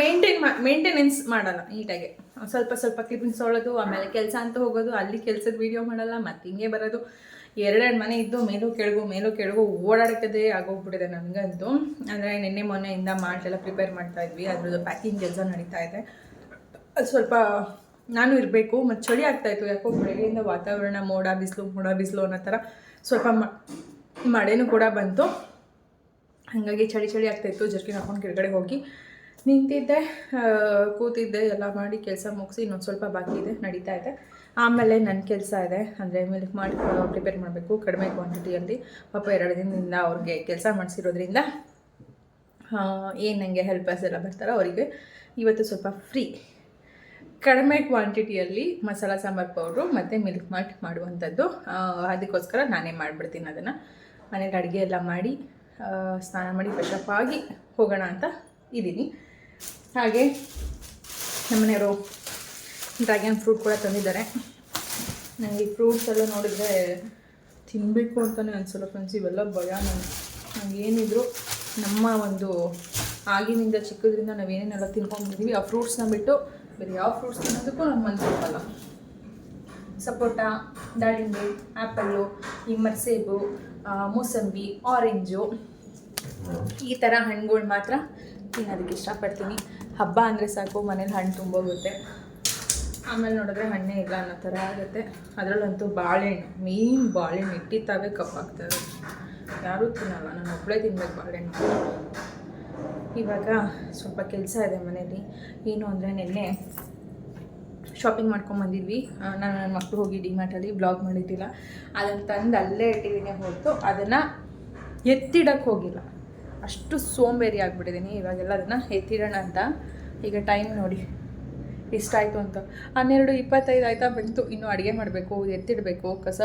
ಮೇಂಟೈನ್ ಮಾ ಮೇಂಟೆನೆನ್ಸ್ ಮಾಡಲ್ಲ ನೀಟಾಗಿ. ಸ್ವಲ್ಪ ಸ್ವಲ್ಪ ಕ್ಲಿಪ್ಪಿಂಗ್ಸ್ ತೊಗೊಳ್ಳೋದು ಆಮೇಲೆ ಕೆಲಸ ಅಂತ ಹೋಗೋದು, ಅಲ್ಲಿ ಕೆಲಸದ ವೀಡಿಯೋ ಮಾಡಲ್ಲ ಮತ್ತು ಹಿಂಗೆ ಬರೋದು. ಎರಡೆರಡು ಮನೆ ಇದ್ದು ಮೇಲೂ ಕೆಳಗು ಮೇಲೂ ಕೆಳಗು ಓಡಾಡೋಕ್ಕದೇ ಆಗೋಗ್ಬಿಟ್ಟಿದೆ ನನಗಂತೂ. ಅಂದರೆ ನಿನ್ನೆ ಮೊನ್ನೆಯಿಂದ ಮಾಡ್ಲೆಲ್ಲ ಪ್ರಿಪೇರ್ ಮಾಡ್ತಾ ಇದ್ವಿ. ಅದ್ರದ್ದು ಪ್ಯಾಕಿಂಗ್ ಕೆಲಸ ನಡೀತಾ ಇದೆ. ಅದು ಸ್ವಲ್ಪ ನಾನು ಇರಬೇಕು, ಮತ್ತು ಚಳಿ ಆಗ್ತಾಯಿತ್ತು ಯಾಕೋ ಬೆಳಗ್ಗೆಯಿಂದ ವಾತಾವರಣ ಮೋಡ ಬಿಸಿಲು ಮೋಡ ಬಿಸಿಲು ಅನ್ನೋ ಥರ ಸ್ವಲ್ಪ ಮಳೆನೂ ಕೂಡ ಬಂತು. ಹಾಗಾಗಿ ಚಳಿ ಚಳಿ ಆಗ್ತಾಯಿತ್ತು ಜರ್ಕಿನ್ ಹಾಕೊಂಡು ಕೆಳಗಡೆ ಹೋಗಿ ನಿಂತಿದ್ದೆ. ಕೂತಿದ್ದೆ, ಎಲ್ಲ ಮಾಡಿ ಕೆಲಸ ಮುಗಿಸಿ ಇನ್ನೊಂದು ಸ್ವಲ್ಪ ಬಾಕಿ ಇದೆ ನಡೀತಾ ಇದೆ. ಆಮೇಲೆ ನನ್ನ ಕೆಲಸ ಇದೆ. ಅಂದರೆ ಮಿಲ್ಕ್ ಮಾಡಿ ಪ್ರಿಪೇರ್ ಮಾಡಬೇಕು ಕಡಿಮೆ ಕ್ವಾಂಟಿಟಿಯಲ್ಲಿ ಪಾಪ ಎರಡು ದಿನದಿಂದ ಅವ್ರಿಗೆ ಕೆಲಸ ಮಾಡಿಸಿರೋದ್ರಿಂದ ಏನು ನನಗೆ ಹೆಲ್ಪರ್ಸ್ ಎಲ್ಲ ಬರ್ತಾರೋ ಅವರಿಗೆ ಇವತ್ತು ಸ್ವಲ್ಪ ಫ್ರೀ ಕಡಿಮೆ ಕ್ವಾಂಟಿಟಿಯಲ್ಲಿ ಮಸಾಲ ಸಾಂಬಾರು ಪೌಡ್ರು ಮತ್ತು ಮಿಲ್ಕ್ ಮಾರ್ಟ್ ಮಾಡುವಂಥದ್ದು. ಅದಕ್ಕೋಸ್ಕರ ನಾನೇ ಮಾಡಿಬಿಡ್ತೀನಿ ಅದನ್ನು. ಮನೇಲಿ ಅಡುಗೆ ಎಲ್ಲ ಮಾಡಿ ಸ್ನಾನ ಮಾಡಿ ಫ್ರೆಶಪ್ ಹೋಗೋಣ ಅಂತ ಇದ್ದೀನಿ. ಹಾಗೆ ನಮ್ಮನೆಯವರು ಡ್ರ್ಯಾಗನ್ ಫ್ರೂಟ್ ಕೂಡ ತಂದಿದ್ದಾರೆ. ನನಗೆ ಫ್ರೂಟ್ಸ್ ಎಲ್ಲ ನೋಡಿದರೆ ತಿನ್ನಬೇಕು ಅಂತಲೇ ಅನ್ಸಲ್ಲ ಫ್ರೆಂಡ್ಸ್ ಇವೆಲ್ಲ ಭಯ ನಂಗೆ. ಏನಿದ್ರು ನಮ್ಮ ಒಂದು ಆಗಿನಿಂದ ಚಿಕ್ಕದ್ರಿಂದ ನಾವೇನೇನೆಲ್ಲ ತಿನ್ಕೊಂಡಿದ್ದೀವಿ ಆ ಫ್ರೂಟ್ಸ್ನ ಬಿಟ್ಟು ಬೇರೆ ಯಾವ ಫ್ರೂಟ್ಸ್ ತಿನ್ನೋದಕ್ಕೂ ನಮ್ಮ ಮನಸ್ಸು ಒಪ್ಪಲ್ಲ ಸಪೋಟ, ದಾಳಿಂಬೆ ಆ್ಯಪಲ್ಲು ಈ ಮರ್ಸೇಬು ಮೂಸಂಬಿ ಆರೆಂಜು ಈ ಥರ ಹಣ್ಣುಗಳು ಮಾತ್ರ ತಿನ್ನೋದಕ್ಕೆ ಇಷ್ಟಪಡ್ತೀನಿ. ಹಬ್ಬ ಅಂದರೆ ಸಾಕು, ಮನೇಲಿ ಹಣ್ಣು ತುಂಬೋಗುತ್ತೆ ಆಮೇಲೆ ನೋಡಿದ್ರೆ ಹಣ್ಣೇ ಇಲ್ಲ ಅನ್ನೋ ಥರ ಆಗುತ್ತೆ. ಅದರಲ್ಲಂತೂ ಬಾಳೆಹಣ್ಣು ಮೇನ್ ಬಾಳೆಹಣ್ಣು ಇಟ್ಟಿತ್ತಾವೆ ಕಪ್ಪಾಗ್ತದೆ ಯಾರೂ ತಿನ್ನಲ್ಲ, ನಾನು ಒಬ್ಬಳೇ ತಿನ್ಬೇಕು ಬಾಳೆಹಣ್ಣು. ಇವಾಗ ಸ್ವಲ್ಪ ಕೆಲಸ ಇದೆ ಮನೇಲಿ. ಏನು ಅಂದರೆ ನಿನ್ನೆ ಶಾಪಿಂಗ್ ಮಾಡ್ಕೊಂಬಂದಿದ್ವಿ ನಾನು ನನ್ನ ಮಕ್ಕಳು ಹೋಗಿ ಡಿ ಮಾರ್ಟಲ್ಲಿ ಬ್ಲಾಗ್ ಮಾಡಿದ್ದಿಲ್ಲ. ಅದನ್ನು ತಂದು ಅಲ್ಲೇ ಇಟ್ಟಿದ್ದೀನಿ ಹೊರತು ಅದನ್ನು ಎತ್ತಿಡಕ್ಕೆ ಹೋಗಿಲ್ಲ. ಅಷ್ಟು ಸೋಂಬೇರಿ ಆಗಿಬಿಟ್ಟಿದ್ದೀನಿ ಇವಾಗೆಲ್ಲ ಅದನ್ನು ಎತ್ತಿಡೋಣ ಅಂತ. ಈಗ ಟೈಮ್ ನೋಡಿ. ಎಷ್ಟಾಯಿತು ಅಂತ. ಹನ್ನೆರಡು, ಇಪ್ಪತ್ತೈದು ಆಯ್ತಾ ಬಂತು. ಇನ್ನೂ ಅಡುಗೆ ಮಾಡಬೇಕು, ಎತ್ತಿಡಬೇಕು. ಕಸ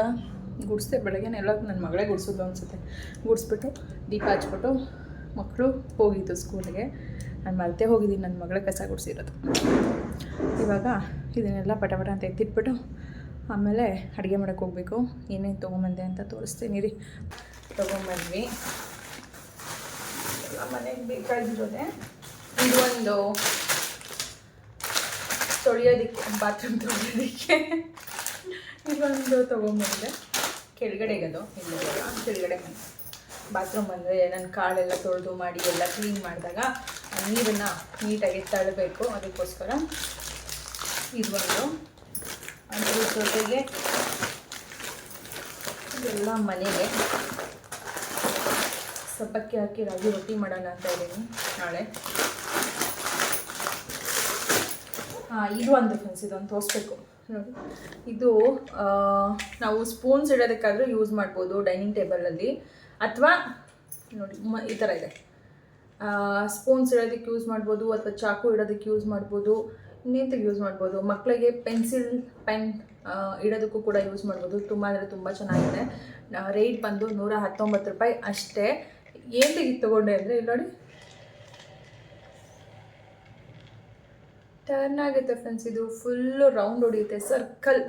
ಗುಡಿಸ್ದೆ ಬೆಳಗ್ಗೆ ಎಲ್ಲ ನನ್ನ ಮಗಳೇ ಗುಡಿಸೋದು ಅನಿಸುತ್ತೆ. ಗುಡಿಸ್ಬಿಟ್ಟು ದೀಪ ಹಚ್ಬಿಟ್ಟು ಮಕ್ಕಳು ಹೋಗಿದ್ದು ಸ್ಕೂಲಿಗೆ. ನಾನು ಮರೆತೇ ಹೋಗಿದ್ದೀನಿ ನನ್ನ ಮಗಳೇ ಕಸ ಗುಡಿಸಿರೋದು. ಇವಾಗ ಇದನ್ನೆಲ್ಲ ಪಟಪಟ ಪಟ ಅಂತ ಎತ್ತಿಟ್ಬಿಟ್ಟು ಆಮೇಲೆ ಅಡುಗೆ ಮಾಡೋಕ್ಕೆ ಹೋಗಬೇಕು. ಏನೇನು ತೊಗೊಂಬಂದೆ ಅಂತ ತೋರಿಸ್ತೀನಿ ರೀ. ತೊಗೊಂಬಂದ್ವಿ. ಮನೆಗೆ ಇದು ಒಂದು ತೊಳೆಯೋದಕ್ಕೆ ಬಾತ್ರೂಮ್ ತೊಳೆಯೋದಕ್ಕೆ ಇದೊಂದು ತೊಗೊಂಬಂದೆ. ಕೆಳಗಡೆಗದು ಇಲ್ಲ, ಕೆಳಗಡೆ ಬಾತ್ರೂಮ್ ಅಂದರೆ ನನ್ನ ಕಾಳೆಲ್ಲ ತೊಳೆದು ಮಾಡಿ, ಎಲ್ಲ ಕ್ಲೀನ್ ಮಾಡಿದಾಗ ನೀರನ್ನು ನೀಟಾಗಿ ತಳ್ಳಬೇಕು. ಅದಕ್ಕೋಸ್ಕರ ಇದೊಂದು ಅದ್ರ ಜೊತೆಗೆ ಎಲ್ಲ ಮನೆಗೆ. ಸಬ್ಬಕ್ಕಿ ಹಾಕಿ ರಾಗಿ ರೊಟ್ಟಿ ಮಾಡೋಣ ಅಂತ ಇದ್ದೀನಿ ನಾಳೆ ಹಾಂ ಇದು ಒಂದು ಫ್ರೆಂಡ್ಸ್ ಇದೊಂದು ತೋರಿಸ್ಬೇಕು. ನೋಡಿ, ಇದು ನಾವು ಸ್ಪೂನ್ಸ್ ಇಡೋದಕ್ಕಾದರೂ ಯೂಸ್ ಮಾಡ್ಬೋದು ಡೈನಿಂಗ್ ಟೇಬಲಲ್ಲಿ ಅಥವಾ, ನೋಡಿ ಈ ಥರ ಇದೆ. ಸ್ಪೂನ್ಸ್ ಇಡೋದಕ್ಕೆ ಯೂಸ್ ಮಾಡ್ಬೋದು, ಅಥವಾ ಚಾಕು ಇಡೋದಕ್ಕೆ ಯೂಸ್ ಮಾಡ್ಬೋದು, ಇನ್ನೆಂತಕ್ಕೆ ಯೂಸ್ ಮಾಡ್ಬೋದು. ಮಕ್ಕಳಿಗೆ ಪೆನ್ಸಿಲ್ ಪೆನ್ ಇಡೋದಕ್ಕೂ ಕೂಡ ಯೂಸ್ ಮಾಡ್ಬೋದು. ತುಂಬ ಅಂದರೆ ತುಂಬ ಚೆನ್ನಾಗಿದೆ. ರೇಟ್ ಬಂದು ನೂರ ಹತ್ತೊಂಬತ್ತು ರೂಪಾಯಿ ಅಷ್ಟೇ. ಏನು ತೆಗೆದು ತೊಗೊಂಡೆ ಅಂದರೆ, ಇಲ್ಲಿ ನೋಡಿ. ಟರ್ನ್ ಆಗುತ್ತೆ ಫ್ರೆಂಡ್ಸ್ ಇದು ಫುಲ್ಲು ರೌಂಡ್ ಹೊಡಿಯುತ್ತೆ. ಸರ್ಕಲ್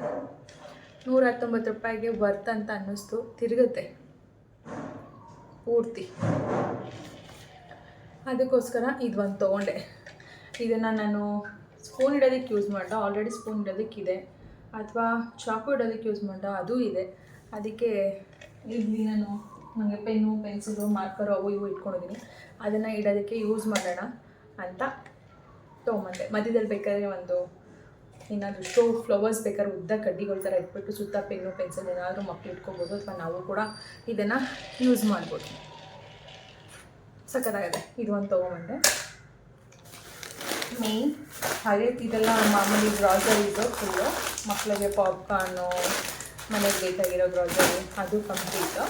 ನೂರ ಹತ್ತೊಂಬತ್ತು ರೂಪಾಯಿಗೆ ವರ್ತ್ ಅಂತ ಅನ್ನಿಸ್ತು. ತಿರುಗುತ್ತೆ. ಪೂರ್ತಿ. ಅದಕ್ಕೋಸ್ಕರ ಇದು ಒಂದು ತೊಗೊಂಡೆ. ಇದನ್ನು ನಾನು ಸ್ಪೂನ್ ಇಡೋದಕ್ಕೆ ಯೂಸ್ ಮಾಡ್ದೆ. ಆಲ್ರೆಡಿ ಸ್ಪೂನ್ ಇಡೋದಕ್ಕಿದೆ ಅಥವಾ ಚಾಕು ಇಡೋದಕ್ಕೆ ಯೂಸ್ ಮಾಡ್ದೆ. ಅದು ಇದೆ. ಅದಕ್ಕೆ ಇಲ್ಲಿ ನಾನು ನನಗೆ ಪೆನ್ನು, ಪೆನ್ಸಿಲು ಮಾರ್ಕರು ಅವು ಇವು ಇಟ್ಕೊಂಡಿದ್ದೀನಿ. ಅದನ್ನು ಇಡೋದಕ್ಕೆ ಯೂಸ್ ಮಾಡೋಣ ಅಂತ ತೊಗೊಂಬಂದೆ ಮಧ್ಯದಲ್ಲಿ ಬೇಕಾದ್ರೆ ಒಂದು ಏನಾದರೂ ಶೋ ಫ್ಲವರ್ಸ್ ಬೇಕಾದ್ರೆ ಉದ್ದ ಕಡ್ಡಿಗಳ ಥರ ಇಟ್ಬಿಟ್ಟು ಸುತ್ತ ಪೆನ್ನು ಪೆನ್ಸಿಲ್ ಏನಾದರೂ ಮಕ್ಕಳು ಇಟ್ಕೊಬೋದು ಅಥವಾ ನಾವು ಕೂಡ ಇದನ್ನು ಯೂಸ್ ಮಾಡ್ಬೋದು. ಸಖತ್ತಾಗಿದೆ. ಇದು ಒಂದು ತೊಗೊಂಬಂದೆ. ಮೇನ್ ಹಾಗೆ ಇದೆಲ್ಲ ಮಾಮೂಲಿ ಗ್ರಾಸರೀಸು ಫುಲ್ಲು ಮಕ್ಕಳಿಗೆ ಪಾಪ್ಕಾರ್ನು ಮನೆಗೆ ಬೇಕಾಗಿರೋ ಗ್ರಾಸರಿ ಅದು ಕಂಪ್ಲೀಟು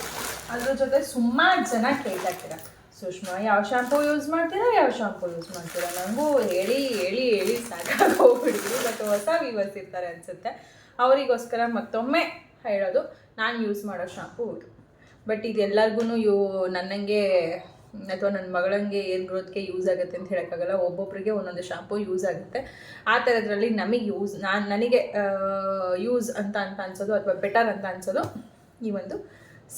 ಅದ್ರ ಜೊತೆ ಸುಮಾರು ಜನ ಕೇಳ್ತಾಯಿರ್ತೀರ ಸುಷ್ಮಾ, ಯಾವ ಶಾಂಪೂ ಯೂಸ್ ಮಾಡ್ತೀರಾ, ಯಾವ ಶಾಂಪೂ ಯೂಸ್ ಮಾಡ್ತೀರಾ? ನನಗೂ ಹೇಳಿ ಹೇಳಿ ಹೇಳಿ ಸಾಕಾಗಿ ಹೋಗ್ಬಿಡ್ತೀವಿ ಬಟ್ ಹೊಸ ವ್ಯೂವರ್ಸ್ ಇರ್ತಾರೆ ಅನಿಸುತ್ತೆ. ಅವರಿಗೋಸ್ಕರ ಮತ್ತೊಮ್ಮೆ ಹೇಳೋದು, ನಾನು ಯೂಸ್ ಮಾಡೋ ಶಾಂಪು ಇದು. ಬಟ್ ಇದೆಲ್ಲರಿಗೂ ಯೂ, ನನ್ನಂಗೆ, ಅಥವಾ ನನ್ನ ಮಗಳಂಗೆ ಏನು ಗ್ರೋತ್ಗೆ ಯೂಸ್ ಆಗುತ್ತೆ ಅಂತ ಹೇಳೋಕ್ಕಾಗಲ್ಲ. ಒಬ್ಬೊಬ್ಬರಿಗೆ ಒಂದೊಂದು ಶಾಂಪೂ ಯೂಸ್ ಆಗುತ್ತೆ. ಆ ಥರದ್ರಲ್ಲಿ ನಮಗೆ ಯೂಸ್ ನಾನು, ನನಗೆ ಯೂಸ್ ಅಂತ ಅಂತ ಅನ್ಸೋದು, ಅಥವಾ ಬೆಟರ್ ಅಂತ ಅನ್ಸೋದು ಈ ಒಂದು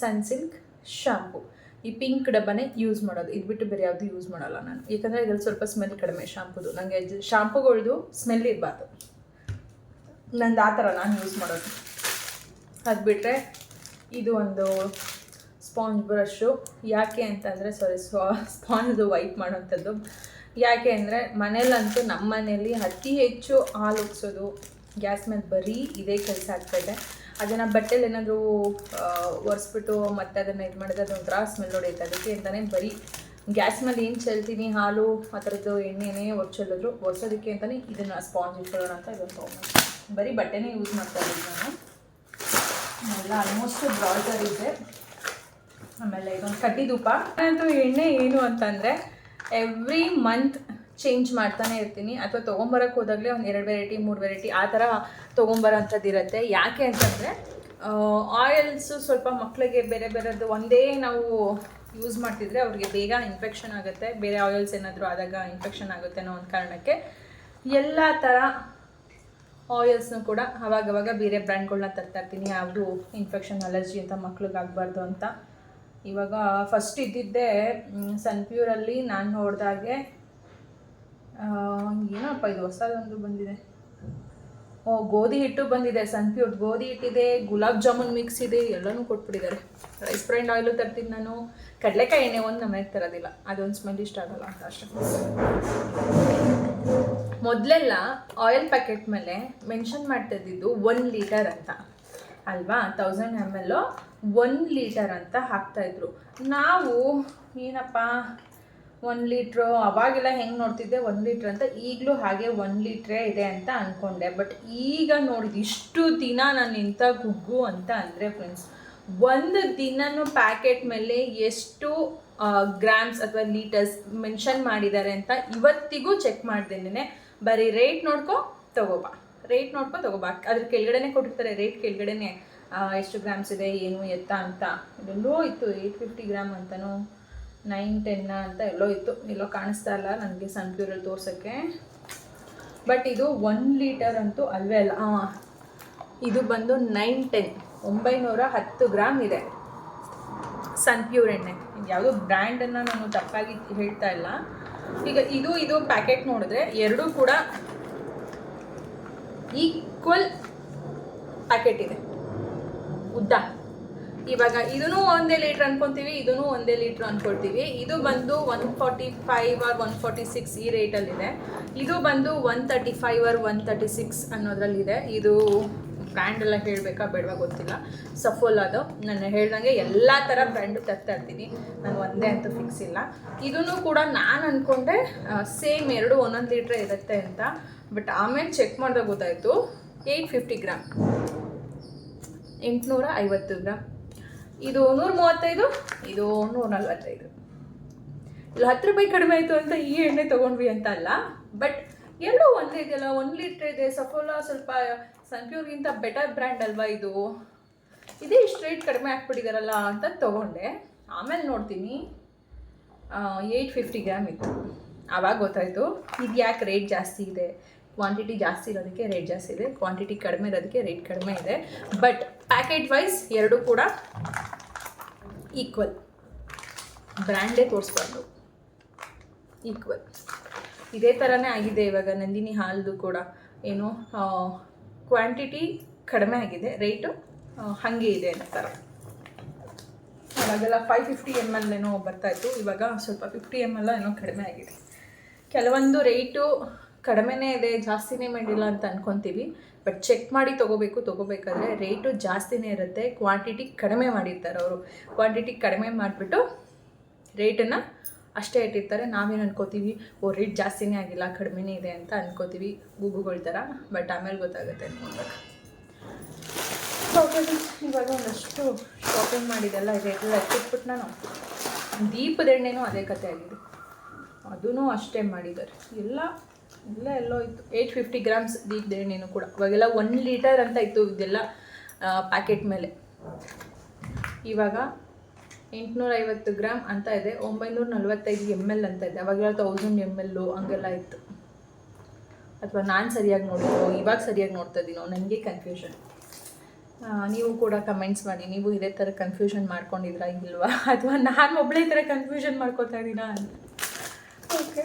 ಸನ್ಸಿಲ್ಕ್ ಶಾಂಪೂ ಈ ಪಿಂಕ್ ಡಬ್ಬನೇ ಯೂಸ್ ಮಾಡೋದು. ಇದು ಬಿಟ್ಟು ಬೇರೆ ಯಾವುದು ಯೂಸ್ ಮಾಡೋಲ್ಲ ನಾನು. ಯಾಕಂದರೆ ಇದ್ರಲ್ಲಿ ಸ್ವಲ್ಪ ಸ್ಮೆಲ್ ಕಡಿಮೆ ಶಾಂಪುದು ನನಗೆ ಶಾಂಪುಗಳ್ದು ಸ್ಮೆಲ್ ಇರಬಾರ್ದು. ನಂದು ಆ ಥರ ನಾನು ಯೂಸ್ ಮಾಡೋದು. ಅದು ಬಿಟ್ಟರೆ ಇದು ಒಂದು ಸ್ಪಾಂಜ್ ಬ್ರಷು ಯಾಕೆ ಅಂತಂದರೆ ಸಾರಿ ಸ್ಪಾಂಜ್ದು ವೈಪ್ ಮಾಡೋವಂಥದ್ದು. ಯಾಕೆ ಅಂದರೆ ಮನೇಲಂತೂ ನಮ್ಮ ಮನೆಯಲ್ಲಿ ಅತಿ ಹೆಚ್ಚು ಹಾಲು ಉಗ್ಸೋದು. ಗ್ಯಾಸ್ ಮೇಲೆ ಬರೀ ಇದೇ ಕೆಲಸ ಆಗ್ತಾಯಿದೆ ಅದನ್ನು ಬಟ್ಟೆಲಿ ಏನಾದರೂ ಒರೆಸ್ಬಿಟ್ಟು ಮತ್ತೆ ಅದನ್ನು ಇದು ಮಾಡಿದ್ರೆ ಅದು ಒಂಥರ ಸ್ಮೆಲ್ ಹೊಡೆಯುತ್ತೆ. ಅದಕ್ಕೆ ಅಂತಲೇ ಬರೀ ಗ್ಯಾಸ್ ಮೇಲೆ ಏನು ಚೆಲ್ತೀನಿ, ಹಾಲು, ಆ ಥರದ್ದು ಎಣ್ಣೆನೇ ಒಚ್ಚಲ್ಲದ್ರು ಒರೆಸೋದಕ್ಕೆ ಅಂತಲೇ ಇದನ್ನು ಸ್ಪಾಂಜ್ ಇಟ್ಕೊಳ್ಳೋಣ ಅಂತ ಇದನ್ನು ತೊಗೊಂಡು ಬರೀ ಬಟ್ಟೆನೇ ಯೂಸ್ ಮಾಡ್ತಾ ಇದ್ದೀನಿ ನಾನು. ಎಲ್ಲ ಆಲ್ಮೋಸ್ಟ್ ಬ್ರಾಯ್ಲರ್ ಇದೆ. ಆಮೇಲೆ ಇದೊಂದು ಕಡ್ಡಿ ಧೂಪ. ಅಂತೂ ಎಣ್ಣೆ ಏನು ಅಂತಂದರೆ ಎವ್ರಿ ಮಂತ್ ಚೇಂಜ್ ಮಾಡ್ತಾನೆ ಇರ್ತೀನಿ. ಅಥವಾ ತೊಗೊಂಬರಕ್ಕೆ ಹೋದಾಗಲೇ ಒಂದು ಎರಡು ವೆರೈಟಿ ಮೂರು ವೆರೈಟಿ ಆ ಥರ ತೊಗೊಂಬರೋಂಥದ್ದು ಇರುತ್ತೆ ಯಾಕೆ ಅಂತಂದರೆ ಆಯಿಲ್ಸು ಸ್ವಲ್ಪ ಮಕ್ಕಳಿಗೆ ಬೇರೆ ಬೇರೆದು ಒಂದೇ ನಾವು ಯೂಸ್ ಮಾಡ್ತಿದ್ರೆ ಅವ್ರಿಗೆ ಬೇಗ ಇನ್ಫೆಕ್ಷನ್ ಆಗುತ್ತೆ. ಬೇರೆ ಆಯಿಲ್ಸ್ ಏನಾದರೂ ಆದಾಗ ಇನ್ಫೆಕ್ಷನ್ ಆಗುತ್ತೆ ಅನ್ನೋ ಒಂದು ಕಾರಣಕ್ಕೆ ಎಲ್ಲ ಥರ ಆಯಿಲ್ಸ್ನು ಕೂಡ ಅವಾಗವಾಗ ಬೇರೆ ಬ್ರ್ಯಾಂಡ್ಗಳನ್ನ ತರ್ತಾ ಇರ್ತೀನಿ. ಯಾವುದು ಇನ್ಫೆಕ್ಷನ್ ಅಲರ್ಜಿ ಅಂತ ಮಕ್ಳಿಗೆ ಆಗಬಾರ್ದು ಅಂತ. ಇವಾಗ ಫಸ್ಟ್ ಇದ್ದಿದ್ದೆ ಸನ್ಪ್ಯೂರಲ್ಲಿ ನಾನು ನೋಡಿದಾಗೆ ಏನಪ್ಪ ಇದು ಹೊಸದೊಂದು ಬಂದಿದೆ. ಓ, ಗೋಧಿ ಹಿಟ್ಟು ಬಂದಿದೆ ಸನ್ಪ್ಯೂರ್ ಗೋಧಿ ಹಿಟ್ಟಿದೆ, ಗುಲಾಬ್ ಜಾಮೂನ್ ಮಿಕ್ಸ್ ಇದೆ, ಎಲ್ಲನೂ ಕೊಟ್ಬಿಟ್ಟಿದ್ದಾರೆ. ರೈಸ್ ಬ್ರೈಂಡ್ ಆಯಿಲು ತರ್ತೀನಿ ನಾನು. ಕಡಲೆಕಾಯಿ ಎಣ್ಣೆ ಒಂದು ನಮಗೆ ತರೋದಿಲ್ಲ. ಅದೊಂದು ಸ್ಮೆಲ್ ಇಷ್ಟ ಆಗಲ್ಲ ಅಂತ ಅಷ್ಟೇ. ಮೊದಲೆಲ್ಲ ಆಯಿಲ್ ಪ್ಯಾಕೆಟ್ ಮೇಲೆ ಮೆನ್ಷನ್ ಮಾಡ್ತಾ ಇದ್ದಿದ್ದು ಒನ್ ಲೀಟರ್ ಅಂತ. ಅಲ್ವಾ? Thousand M L one litre ಅಂತ ಹಾಕ್ತಾಯಿದ್ರು ನಾವು ಏನಪ್ಪ ಒನ್ ಲೀಟ್ರು, ಅವಾಗೆಲ್ಲ ಹೆಂಗೆ ನೋಡ್ತಿದ್ದೆ, ಒಂದು ಲೀಟ್ರ್ ಅಂತ, ಈಗಲೂ ಹಾಗೆ ಒಂದು ಲೀಟ್ರೇ ಇದೆ ಅಂತ ಅಂದ್ಕೊಂಡೆ ಬಟ್ ಈಗ ನೋಡಿದ ಇಷ್ಟು ದಿನ ನಾನು ಇಂಥ ಗುಗ್ಗು ಅಂತ ಅಂದರೆ ಫ್ರೆಂಡ್ಸ್ ಒಂದು ದಿನನೂ ಪ್ಯಾಕೆಟ್ ಮೇಲೆ ಎಷ್ಟು ಗ್ರಾಮ್ಸ್ ಅಥವಾ ಲೀಟರ್ಸ್ ಮೆನ್ಷನ್ ಮಾಡಿದ್ದಾರೆ ಅಂತ ಇವತ್ತಿಗೂ ಚೆಕ್ ಮಾಡ್ದೇನೆ. ಬರೀ ರೇಟ್ ನೋಡ್ಕೊ ತಗೋಬಾ ರೇಟ್ ನೋಡ್ಕೊ ತಗೋಬಾ ಅದ್ರ ಕೆಳಗಡೆನೆ ಕೊಟ್ಟಿರ್ತಾರೆ. ರೇಟ್ ಕೆಳಗಡೆನೆ ಎಷ್ಟು ಗ್ರಾಮ್ಸ್ ಇದೆ, ಏನು ಎತ್ತ ಅಂತ. ಎಲ್ಲೋ ಇತ್ತು ಏಯ್ಟ್ ಫಿಫ್ಟಿ ಗ್ರಾಮ್ ಅಂತನೂ. ನೈನ್ ಟೆನ್ನ ಅಂತ ಎಲ್ಲೋ ಇತ್ತು. ಎಲ್ಲೋ ಕಾಣಿಸ್ತಾ ಇಲ್ಲ ನನಗೆ ಸನ್ ಪ್ಯೂರಲ್ಲಿ ತೋರ್ಸೋಕ್ಕೆ. ಬಟ್ ಇದು ಒನ್ ಲೀಟರ್ ಅಂತೂ ಅಲ್ವೇ ಅಲ್ಲ. ಹಾಂ ಇದು ಬಂದು ನೈನ್ ಟೆನ್ ಒಂಬೈನೂರ ಹತ್ತು ಗ್ರಾಮ್ ಇದೆ. ಸನ್ ಪ್ಯೂರ್ ಎಣ್ಣೆ. ಯಾವುದೋ ಬ್ರ್ಯಾಂಡನ್ನು ನಾನು ತಪ್ಪಾಗಿ ಹೇಳ್ತಾ ಇಲ್ಲ. ಈಗ ಇದು ಇದು ಪ್ಯಾಕೆಟ್ ನೋಡಿದ್ರೆ ಎರಡೂ ಕೂಡ ಈಕ್ವಲ್ ಪ್ಯಾಕೆಟ್ ಇದೆ. ಉದ್ದ. ಇವಾಗ ಇದೂ ಒಂದೇ ಲೀಟ್ರ್ ಅನ್ಕೊಂತೀವಿ ಇದೂ ಒಂದೇ ಲೀಟ್ರ್ ಅನ್ಕೊಳ್ತೀವಿ. ಇದು ಬಂದು one forty five or one forty six ಈ ರೇಟಲ್ಲಿದೆ ಇದು ಬಂದು one thirty five or one thirty six ಅನ್ನೋದ್ರಲ್ಲಿದೆ. ಇದು ಬ್ರ್ಯಾಂಡ್ ಎಲ್ಲ ಹೇಳಬೇಕಾ ಬೇಡವಾ ಗೊತ್ತಿಲ್ಲ. ಸಫೋಲ್ ಅದು ನಾನು ಹೇಳ್ದಂಗೆ ಎಲ್ಲ ಥರ ಬ್ರ್ಯಾಂಡ್ ತರ್ತಾ ಇರ್ತೀನಿ. ನಾನು ಒಂದೇ ಅಂತೂ ಫಿಕ್ಸ್ ಇಲ್ಲ. ಇದೂ ಕೂಡ ನಾನು ಅಂದ್ಕೊಂಡೆ ಸೇಮ್ ಎರಡು ಒಂದೊಂದು ಲೀಟ್ರ್ ಇರುತ್ತೆ ಅಂತ. ಬಟ್ ಆಮೇಲೆ ಚೆಕ್ ಮಾಡಿದಾಗ ಗೊತ್ತಾಯಿತು. ಏಯ್ಟ್ ಫಿಫ್ಟಿ ಗ್ರಾಮ್ ಎಂಟುನೂರ ಐವತ್ತು ಗ್ರಾಮ್ ಇದು ನೂರ ಮೂವತ್ತೈದು ಇದು ನೂರ ನಲ್ವತ್ತೈದು ಇಲ್ಲ, ಹತ್ತು ರೂಪಾಯಿ ಕಡಿಮೆ ಆಯಿತು ಅಂತ ಈ ಎಣ್ಣೆ ತೊಗೊಂಡ್ವಿ ಅಂತ ಅಲ್ಲ, ಬಟ್ ಎಲ್ಲೋ ಒಂದೇ ಇದೆಯಲ್ಲ ಒನ್ ಲೀಟ್ರ್ ಇದೆ ಸಫೋಲಾ ಸ್ವಲ್ಪ ಸನ್ಪ್ಯೂರ್ಗಿಂತ ಬೆಟರ್ ಬ್ರ್ಯಾಂಡ್ ಅಲ್ವಾ ಇದು? ಇದೇ ಇಷ್ಟು ರೇಟ್ ಕಡಿಮೆ ಹಾಕ್ಬಿಟ್ಟಿದಾರಲ್ಲ ಅಂತ ತೊಗೊಂಡೆ. ಆಮೇಲೆ ನೋಡ್ತೀನಿ. ಏಯ್ಟ್ ಫಿಫ್ಟಿ ಗ್ರಾಮ್ ಇತ್ತು. ಆವಾಗ ಗೊತ್ತಾಯಿತು. ಇದು ಯಾಕೆ ರೇಟ್ ಜಾಸ್ತಿ ಇದೆ? ಕ್ವಾಂಟಿಟಿ ಜಾಸ್ತಿ ಇರೋದಕ್ಕೆ ರೇಟ್ ಜಾಸ್ತಿ ಇದೆ. ಕ್ವಾಂಟಿಟಿ ಕಡಿಮೆ ಇರೋದಕ್ಕೆ ರೇಟ್ ಕಡಿಮೆ ಇದೆ. ಬಟ್ ಪ್ಯಾಕೆಟ್ ವೈಸ್ ಎರಡೂ ಕೂಡ ಈಕ್ವಲ್ ಬ್ರ್ಯಾಂಡೇ ತೋರಿಸ್ಬಾರ್ದು ಈಕ್ವಲ್ ಇದೇ ಥರನೇ ಆಗಿದೆ ಇವಾಗ ನಂದಿನಿ ಹಾಲ್ದು ಕೂಡ. ಏನು ಕ್ವಾಂಟಿಟಿ ಕಡಿಮೆ ಆಗಿದೆ. ರೇಟು ಹಾಗೆ ಇದೆ ಅನ್ನೋ ಥರ ಅವಾಗೆಲ್ಲ ಫೈವ್ ಫಿಫ್ಟಿ ಎಂ ಎಲ್ ಏನೋ ಬರ್ತಾಯಿತ್ತು ಇವಾಗ ಸ್ವಲ್ಪ ಫಿಫ್ಟಿ ಎಂ ಎಲ್ ಏನೋ ಕಡಿಮೆ ಆಗಿದೆ. ಕೆಲವೊಂದು ರೇಟು ಕಡಿಮೆನೇ ಇದೆ, ಜಾಸ್ತಿನೇ ಮಾಡಿಲ್ಲ ಅಂತ ಅನ್ಕೊತೀವಿ. ಬಟ್ ಚೆಕ್ ಮಾಡಿ ತೊಗೋಬೇಕು, ತೊಗೋಬೇಕಾದ್ರೆ ರೇಟು ಜಾಸ್ತಿನೇ ಇರುತ್ತೆ. ಕ್ವಾಂಟಿಟಿ ಕಡಿಮೆ ಮಾಡಿರ್ತಾರೆ ಅವರು. ಕ್ವಾಂಟಿಟಿ ಕಡಿಮೆ ಮಾಡಿಬಿಟ್ಟು ರೇಟನ್ನು ಅಷ್ಟೇ ಇಟ್ಟಿರ್ತಾರೆ. ನಾವೇನು ಅನ್ಕೋತೀವಿ, ಓ ರೇಟ್ ಜಾಸ್ತಿನೇ ಆಗಿಲ್ಲ, ಕಡಿಮೆನೇ ಇದೆ ಅಂತ ಅನ್ಕೋತೀವಿ ಗೂಗುಗಳ ಥರ. ಬಟ್ ಆಮೇಲೆ ಗೊತ್ತಾಗುತ್ತೆ ನೋಡ್ಬೇಕು ಇವಾಗ ಒಂದಷ್ಟು ಶಾಪಿಂಗ್ ಮಾಡಿದೆಲ್ಲ ರೇಟೆಲ್ಲ ಎತ್ತಿಟ್ಬಿಟ್ಟು ನಾನು ದೀಪದ ಎಣ್ಣೆನೂ ಅದೇ ಕತೆ ಆಗಿದೆ. ಅದೂ ಅಷ್ಟೇ ಮಾಡಿದ್ದಾರೆ. ಎಲ್ಲ ಎಲ್ಲ ಎಲ್ಲೋ ಇತ್ತು. ಏಯ್ಟ್ ಫಿಫ್ಟಿ ಗ್ರಾಮ್ಸ್ ಇದ್ದೆ ನೀನು ಕೂಡ. ಅವಾಗೆಲ್ಲ ಒನ್ ಲೀಟರ್ ಅಂತ ಇತ್ತು ಇದೆಲ್ಲ ಪ್ಯಾಕೆಟ್ ಮೇಲೆ. ಇವಾಗ ಎಂಟುನೂರ ಐವತ್ತು ಗ್ರಾಮ್ ಅಂತ ಇದೆ. ಒಂಬೈನೂರ ನಲ್ವತ್ತೈದು ಎಂ ಎಲ್ ಅಂತ ಇದೆ. ಅವಾಗೆಲ್ಲ ತೌಸಂಡ್ ಎಂ ಎಲ್ಲು ಹಂಗೆಲ್ಲ ಇತ್ತು. ಅಥವಾ ನಾನು ಸರಿಯಾಗಿ ನೋಡಿದ್ರು, ಇವಾಗ ಸರಿಯಾಗಿ ನೋಡ್ತಾ ಇದ್ದೀನೋ ನನಗೆ ಕನ್ಫ್ಯೂಷನ್ ನೀವು ಕೂಡ ಕಮೆಂಟ್ಸ್ ಮಾಡಿ. ನೀವು ಇದೇ ಥರ ಕನ್ಫ್ಯೂಷನ್ ಮಾಡ್ಕೊಂಡಿದ್ರಾ ಇಲ್ವಾ? ಅಥವಾ ನಾನು ಒಬ್ಬಳೇ ಥರ ಕನ್ಫ್ಯೂಷನ್ ಮಾಡ್ಕೋತಾ ಇದ್ದೀನಾ ಓಕೆ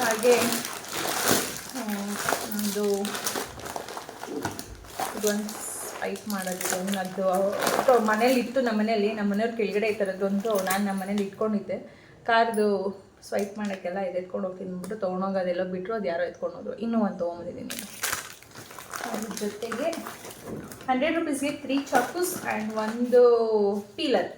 ಹಾಗೆ. ಒಂದು ಇದೊಂದು ಸ್ವೈಪ್ ಮಾಡೋದಿದೆ. ಅದು ಮನೇಲಿ ಇತ್ತು ನಮ್ಮ ಮನೇಲಿ, ನಮ್ಮ ಮನೆಯವ್ರ ಕೆಳಗಡೆ ಈ ಥರದ್ದೊಂದು ನಾನು ನಮ್ಮ ಮನೇಲಿ ಇಟ್ಕೊಂಡಿದ್ದೆ. ಕಾರ್ದು ಸ್ವೈಪ್ ಮಾಡೋಕ್ಕೆಲ್ಲ ಇದು ಎತ್ಕೊಂಡು ಹೋಗ್ತೀನಿ ಅಂದ್ಬಿಟ್ಟು ತೊಗೊಂಡೋಗೋದೆಲ್ಲ ಬಿಟ್ಟರು ಅದು ಯಾರೋ ಎತ್ಕೊಂಡು ಹೋದ್ರು. ಇನ್ನೂ ಒಂದು ತೊಗೊಂಬಂದಿದ್ದೀನಿ ಅದ್ರ ಜೊತೆಗೆ ಹಂಡ್ರೆಡ್ ರುಪೀಸ್ಗೆ ತ್ರೀ ಚಾಕೂಸ್ ಆ್ಯಂಡ್ ಒಂದು ಪೀಲರ್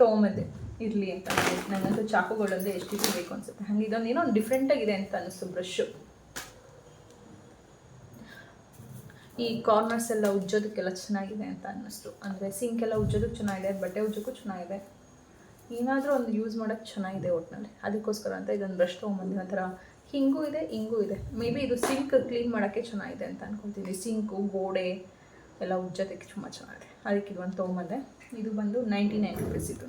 ತೊಗೊಂಬಂದೆ. ಇರಲಿ ಅಂತ ನನಗಂತೂ ಚಾಕುಗಳಂದ್ರೆ ಎಷ್ಟು ಇಷ್ಟ ಬೇಕು ಅನ್ಸುತ್ತೆ. ಹಂಗೆ ಇದೊಂದು ಏನೋ ಡಿಫ್ರೆಂಟಾಗಿದೆ ಅಂತ ಅನ್ನಿಸ್ತು ಬ್ರಷ್ಷು ಈ ಕಾರ್ನರ್ಸ್ ಎಲ್ಲ ಉಜ್ಜೋದಕ್ಕೆಲ್ಲ ಚೆನ್ನಾಗಿದೆ ಅಂತ ಅನ್ನಿಸ್ತು ಅಂದರೆ ಸಿಂಕ್ ಎಲ್ಲ ಉಜ್ಜೋದಕ್ಕೆ ಚೆನ್ನಾಗಿದೆ, ಬಟ್ಟೆ ಉಜ್ಜೋಕ್ಕೂ ಚೆನ್ನಾಗಿದೆ. ಏನಾದರೂ ಒಂದು ಯೂಸ್ ಮಾಡೋಕ್ಕೆ ಚೆನ್ನಾಗಿದೆ ಒಟ್ಟಿನಲ್ಲಿ ಅದಕ್ಕೋಸ್ಕರ ಅಂತ ಇದೊಂದು ಬ್ರಷ್ ತೊಗೊಂಬಂದು ಒಂಥರ ಹಿಂಗೂ ಇದೆ ಹಿಂಗೂ ಇದೆ. ಮೇ ಬಿ ಇದು ಸಿಂಕ್ ಕ್ಲೀನ್ ಮಾಡೋಕ್ಕೆ ಚೆನ್ನಾಗಿದೆ ಅಂತ ಅನ್ಕೊತೀನಿ ಸಿಂಕು ಗೋಡೆ ಎಲ್ಲ ಉಜ್ಜೋದಕ್ಕೆ ತುಂಬ ಚೆನ್ನಾಗಿದೆ. ಅದಕ್ಕೆ ಇದು ಒಂದು ತೊಗೊಂಬಂದೆ. ಇದು ಬಂದು ನೈಂಟಿ ನೈನ್ ರುಪೀಸ್ ಇದು.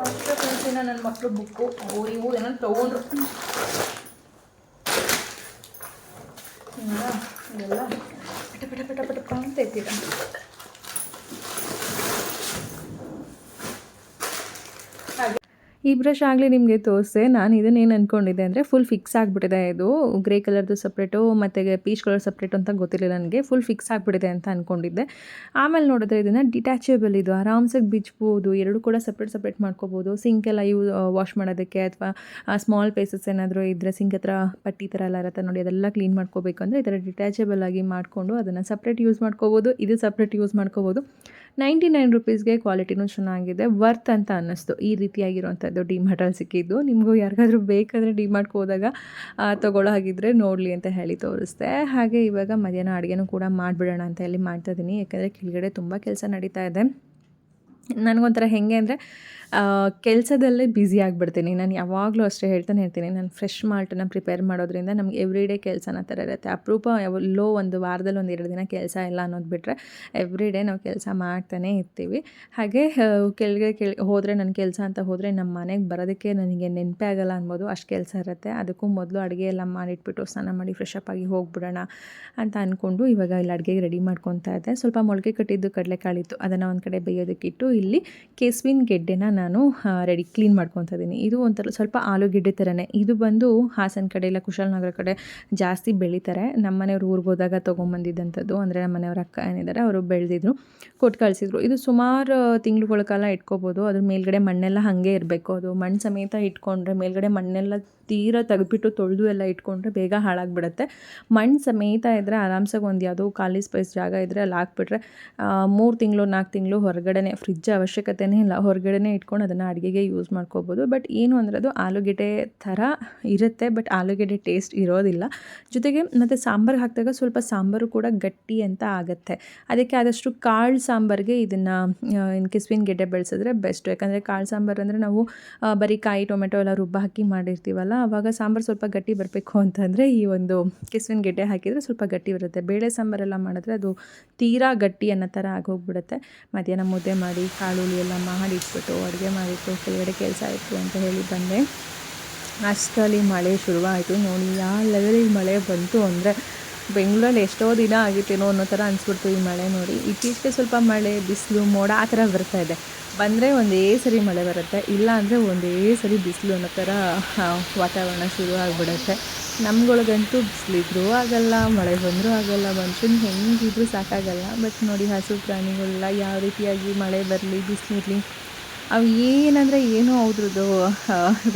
ಅಷ್ಟೇ ಫ್ರೆಂಡ್ಸಿನ ನನ್ನ ಮಕ್ಕಳು ಬುಕ್ಕು ಅವು ಇವು ಏನೋ ತೊಗೊಂಡ್ರು. ಎಲ್ಲ ಪಟ ಪಟ ಪಟ ಪಟ ಅಂತ ಎತ್ತಿದ ಈ ಬ್ರಷ್ ಆಗಲಿ ನಿಮಗೆ ತೋರಿಸ್ದೆ ನಾನು ಇದನ್ನೇನು ಅಂದ್ಕೊಂಡಿದ್ದೆ ಅಂದರೆ ಫುಲ್ ಫಿಕ್ಸ್ ಆಗಿಬಿಟ್ಟಿದೆ ಇದು. ಗ್ರೇ ಕಲರ್ದು ಸಪ್ರೇಟು ಮತ್ತು ಪೀಚ್ ಕಲರ್ ಸಪ್ರೇಟು ಅಂತ ಗೊತ್ತಿರಲಿಲ್ಲ ನನಗೆ. ಫುಲ್ ಫಿಕ್ಸ್ ಆಗಿಬಿಟ್ಟಿದೆ ಅಂತ ಅಂದ್ಕೊಂಡಿದ್ದೆ ಆಮೇಲೆ ನೋಡಿದ್ರೆ ಇದನ್ನು ಡಿಟ್ಯಾಚೇಬಲ್ ಇದು. ಆರಾಮ್ಸಾಗಿ ಬಿಚ್ಬೋದು. ಎರಡು ಕೂಡ ಸಪ್ರೇಟ್ ಸಪ್ರೇಟ್ ಮಾಡ್ಕೋಬೋದು. ಸಿಂಕ್ ಎಲ್ಲ ಯೂ ವಾಶ್ ಮಾಡೋದಕ್ಕೆ ಅಥವಾ ಸ್ಮಾಲ್ ಪೇಸಸ್ ಏನಾದರೂ ಇದ್ದರೆ ಸಿಂಕ್ ಹತ್ರ ಪಟ್ಟಿ ಥರ ಎಲ್ಲ ಇರುತ್ತೆ ನೋಡಿ, ಅದೆಲ್ಲ ಕ್ಲೀನ್ ಮಾಡ್ಕೋಬೇಕು ಅಂದರೆ ಈ ಥರ ಡಿಟ್ಯಾಚೇಬಲ್ ಆಗಿ ಮಾಡಿಕೊಂಡು ಅದನ್ನು ಸಪ್ರೇಟ್ ಯೂಸ್ ಮಾಡ್ಕೋಬೋದು. ಇದು ಸಪ್ರೇಟ್ ಯೂಸ್ ಮಾಡ್ಕೋಬೋದು. ನೈಂಟಿ ನೈನ್ ರುಪೀಸ್ಗೆ ಕ್ವಾಲಿಟಿನೂ ಚೆನ್ನಾಗಿದೆ ವರ್ತ್ ಅಂತ ಅನ್ನಿಸ್ತು. ಈ ರೀತಿಯಾಗಿರುವಂಥದ್ದು ಡಿಮಾರ್ಟಲ್ಲಿ ಸಿಕ್ಕಿದ್ದು. ನಿಮಗೂ ಯಾರಿಗಾದರೂ ಬೇಕಾದರೆ ಡಿಮಾರ್ಟ್ಗೆ ಹೋದಾಗ ಆ, ತಗೊಳ್ಳೋ ಹಾಗಿದ್ರೆ ನೋಡಲಿ ಅಂತ ಹೇಳಿ ತೋರಿಸ್ದೆ. ಹಾಗೆ ಇವಾಗ ಮಧ್ಯಾಹ್ನ ಅಡುಗೆನೂ ಕೂಡ ಮಾಡಿಬಿಡೋಣ ಅಂತ ಹೇಳಿ ಮಾಡ್ತಾ ಇದ್ದೀನಿ ಯಾಕಂದರೆ ಕೆಳಗಡೆ ತುಂಬ ಕೆಲಸ ನಡೀತಾ ಇದೆ. ನನಗೊಂಥರ ಹೆಂಗೆ ಅಂದರೆ ಕೆಲಸದಲ್ಲೇ ಬ್ಯುಸಿ ಆಗಿಬಿಡ್ತೀನಿ. ನಾನು ಯಾವಾಗಲೂ ಅಷ್ಟೇ ಹೇಳ್ತಾನೆ ಇರ್ತೀನಿ. ನಾನು ಫ್ರೆಶ್ ಮಾಲ್ಟನ್ನ ಪ್ರಿಪೇರ್ ಮಾಡೋದ್ರಿಂದ ನಮ್ಗೆ ಎವ್ರಿ ಡೇ ಕೆಲಸನ ಥರ ಇರುತ್ತೆ. ಅಪರೂಪ ಲೋ ಒಂದು ವಾರದಲ್ಲಿ ಒಂದು ಎರಡು ದಿನ ಕೆಲಸ ಇಲ್ಲ ಅನ್ನೋದು ಬಿಟ್ಟರೆ ಎವ್ರಿ ಡೇ ನಾವು ಕೆಲಸ ಮಾಡ್ತಾನೆ ಇರ್ತೀವಿ. ಹಾಗೆ ಕೆಳಗೆ ಕೆಳ ಹೋದರೆ ನನ್ನ ಕೆಲಸ ಅಂತ ಹೋದರೆ ನಮ್ಮ ಮನೆಗೆ ಬರೋದಕ್ಕೆ ನನಗೆ ನೆನಪೇ ಆಗಲ್ಲ ಅನ್ಬೋದು. ಅಷ್ಟು ಕೆಲಸ ಇರುತ್ತೆ. ಅದಕ್ಕೂ ಮೊದಲು ಅಡುಗೆ ಎಲ್ಲ ಮಾಡಿಟ್ಬಿಟ್ಟು ಸ್ನಾನ ಮಾಡಿ ಫ್ರೆಶ್ ಅಪ್ ಆಗಿ ಹೋಗ್ಬಿಡೋಣ ಅಂತ ಅಂದ್ಕೊಂಡು ಇವಾಗ ಇಲ್ಲಿ ಅಡುಗೆಗೆ ರೆಡಿ ಮಾಡ್ಕೊತಾ ಇದ್ದೆ. ಸ್ವಲ್ಪ ಮೊಳಕೆ ಕಟ್ಟಿದ್ದು ಕಡಲೆಕಾಳಿತ್ತು. ಅದನ್ನು ಒಂದು ಕಡೆ ಬೇಯೋದಕ್ಕಿಟ್ಟು ಇಲ್ಲಿ ಕೇಸ್ವಿನ್ ಗೆಡ್ಡೆನ ನಾನು ರೆಡಿ ಕ್ಲೀನ್ ಮಾಡ್ಕೊತಾ ಇದ್ದೀನಿ. ಇದು ಒಂಥರ ಸ್ವಲ್ಪ ಆಲೂಗೆಡ್ಡೆ ಥರನೇ ಇದು ಬಂದು ಹಾಸನ ಕಡೆ ಇಲ್ಲ ಕುಶಾಲನಗರ ಕಡೆ ಜಾಸ್ತಿ ಬೆಳೀತಾರೆ. ನಮ್ಮ ಮನೆಯವ್ರು ಊರಿಗೆ ಹೋದಾಗ ತೊಗೊಂಬಂದಿದ್ದಂಥದ್ದು. ಅಂದರೆ ನಮ್ಮ ಮನೆಯವ್ರ ಅಕ್ಕ ಏನಿದ್ದಾರೆ, ಅವರು ಬೆಳೆದಿದ್ರು. ಕೊಟ್ಟು ಕಳಿಸಿದ್ರು. ಇದು ಸುಮಾರು ತಿಂಗಳುಗಳ ಕಾಲ ಇಟ್ಕೋಬೋದು. ಅದ್ರ ಮೇಲ್ಗಡೆ ಮಣ್ಣೆಲ್ಲ ಹಾಗೆ ಇರಬೇಕು. ಅದು ಮಣ್ಣು ಸಮೇತ ಇಟ್ಕೊಂಡ್ರೆ ಮೇಲ್ಗಡೆ ಮಣ್ಣೆಲ್ಲ ತೀರಾ ತೆಗೆದ್ಬಿಟ್ಟು ತೊಳೆದು ಎಲ್ಲ ಇಟ್ಕೊಂಡ್ರೆ ಬೇಗ ಹಾಳಾಗ್ಬಿಡುತ್ತೆ. ಮಣ್ಣು ಸಮೇತ ಇದ್ದರೆ ಆರಾಮ್ಸಾಗಿ ಒಂದು ಯಾವುದೋ ಖಾಲಿ ಸ್ಪೇಸ್ ಜಾಗ ಇದ್ದರೆ ಅಲ್ಲಿ ಹಾಕ್ಬಿಟ್ರೆ ಮೂರು ತಿಂಗಳು ನಾಲ್ಕು ತಿಂಗಳು ಹೊರಗಡೆನೆ ಫ್ರಿಜ್ ಅವಶ್ಯಕತೆಯೇ ಇಲ್ಲ. ಹೊರಗಡೆನೇ ಇಟ್ಕೊಂಡು ಅದನ್ನು ಅಡುಗೆಗೆ ಯೂಸ್ ಮಾಡ್ಕೋಬೋದು. ಬಟ್ ಏನು ಅಂದರೆ ಅದು ಆಲೂಗೆಡ್ಡೆ ಥರ ಇರುತ್ತೆ ಬಟ್ ಆಲೂಗೆಡ್ಡೆ ಟೇಸ್ಟ್ ಇರೋದಿಲ್ಲ. ಜೊತೆಗೆ ಮತ್ತು ಸಾಂಬಾರು ಹಾಕಿದಾಗ ಸ್ವಲ್ಪ ಸಾಂಬಾರು ಕೂಡ ಗಟ್ಟಿ ಅಂತ ಆಗುತ್ತೆ. ಅದಕ್ಕೆ ಆದಷ್ಟು ಕಾಳು ಸಾಂಬಾರಿಗೆ ಇದನ್ನು ಇನ್ ಕಿಸ್ವಿನ ಗೆಡ್ಡೆ ಬೆಳೆಸಿದ್ರೆ ಬೆಸ್ಟು ಯಾಕಂದರೆ ಕಾಳು ಸಾಂಬಾರು ಅಂದರೆ ನಾವು ಬರೀ ಕಾಯಿ, ಟೊಮೆಟೊ ಎಲ್ಲ ರುಬ್ಬ ಹಾಕಿ ಮಾಡಿರ್ತೀವಲ್ಲ ಆವಾಗ ಸಾಂಬಾರು ಸ್ವಲ್ಪ ಗಟ್ಟಿ ಬರಬೇಕು ಅಂತಂದರೆ ಈ ಒಂದು ಕೆಸುವಿನ ಗೆಡ್ಡೆ ಹಾಕಿದರೆ ಸ್ವಲ್ಪ ಗಟ್ಟಿ ಬರುತ್ತೆ. ಬೇಳೆ ಸಾಂಬಾರೆಲ್ಲ ಮಾಡಿದ್ರೆ ಅದು ತೀರಾ ಗಟ್ಟಿ ಅನ್ನೋ ಥರ ಆಗೋಗ್ಬಿಡುತ್ತೆ. ಮಧ್ಯಾಹ್ನ ಮುದ್ದೆ ಮಾಡಿ ಕಾಳು ಹುಳಿ ಎಲ್ಲ ಮಾಡಿ ಇಟ್ಬಿಟ್ಟು, ಅಡುಗೆ ಮಾಡಿಟ್ಟು ಕೆಳಗಡೆ ಕೆಲಸ ಆಯಿತು ಅಂತ ಹೇಳಿ ಬಂದೆ. ಅಷ್ಟರಲ್ಲಿ ಮಳೆ ಶುರುವಾಯಿತು. ನೋಡಿ ಯಾವ ಲೆವೆಲಿಗೆ ಮಳೆ ಬಂತು ಅಂದರೆ ಬೆಂಗಳೂರಲ್ಲಿ ಎಷ್ಟೋ ದಿನ ಆಗಿತ್ತೇನೋ ಅನ್ನೋ ಥರ ಅನಿಸ್ಬಿಡ್ತು ಈ ಮಳೆ ನೋಡಿ. ಇತ್ತೀಚೆಗೆ ಸ್ವಲ್ಪ ಮಳೆ, ಬಿಸಿಲು, ಮೋಡ ಆ ಥರ ಬರ್ತಾ ಇದೆ. ಬಂದರೆ ಒಂದೇ ಸರಿ ಮಳೆ ಬರುತ್ತೆ, ಇಲ್ಲ ಅಂದರೆ ಒಂದೇ ಸರಿ ಬಿಸಿಲು ಅನ್ನೋ ಥರ ವಾತಾವರಣ ಶುರು ಆಗಿಬಿಡುತ್ತೆ. ನಮ್ಗೊಳಗಂತೂ ಬಿಸಿಲಿದ್ರೂ ಆಗಲ್ಲ, ಮಳೆ ಬಂದರೂ ಆಗಲ್ಲ, ಮನುಷ್ಯನ ಹೆಂಗಿದ್ರೂ ಸಾಕಾಗಲ್ಲ. ಬಟ್ ನೋಡಿ ಹಸು ಪ್ರಾಣಿಗಳೆಲ್ಲ ಯಾವ ರೀತಿಯಾಗಿ ಮಳೆ ಬರಲಿ, ಬಿಸಿಲಿರಲಿ ಅವು ಏನಂದರೆ ಏನೂ ಅವ್ರದ್ದು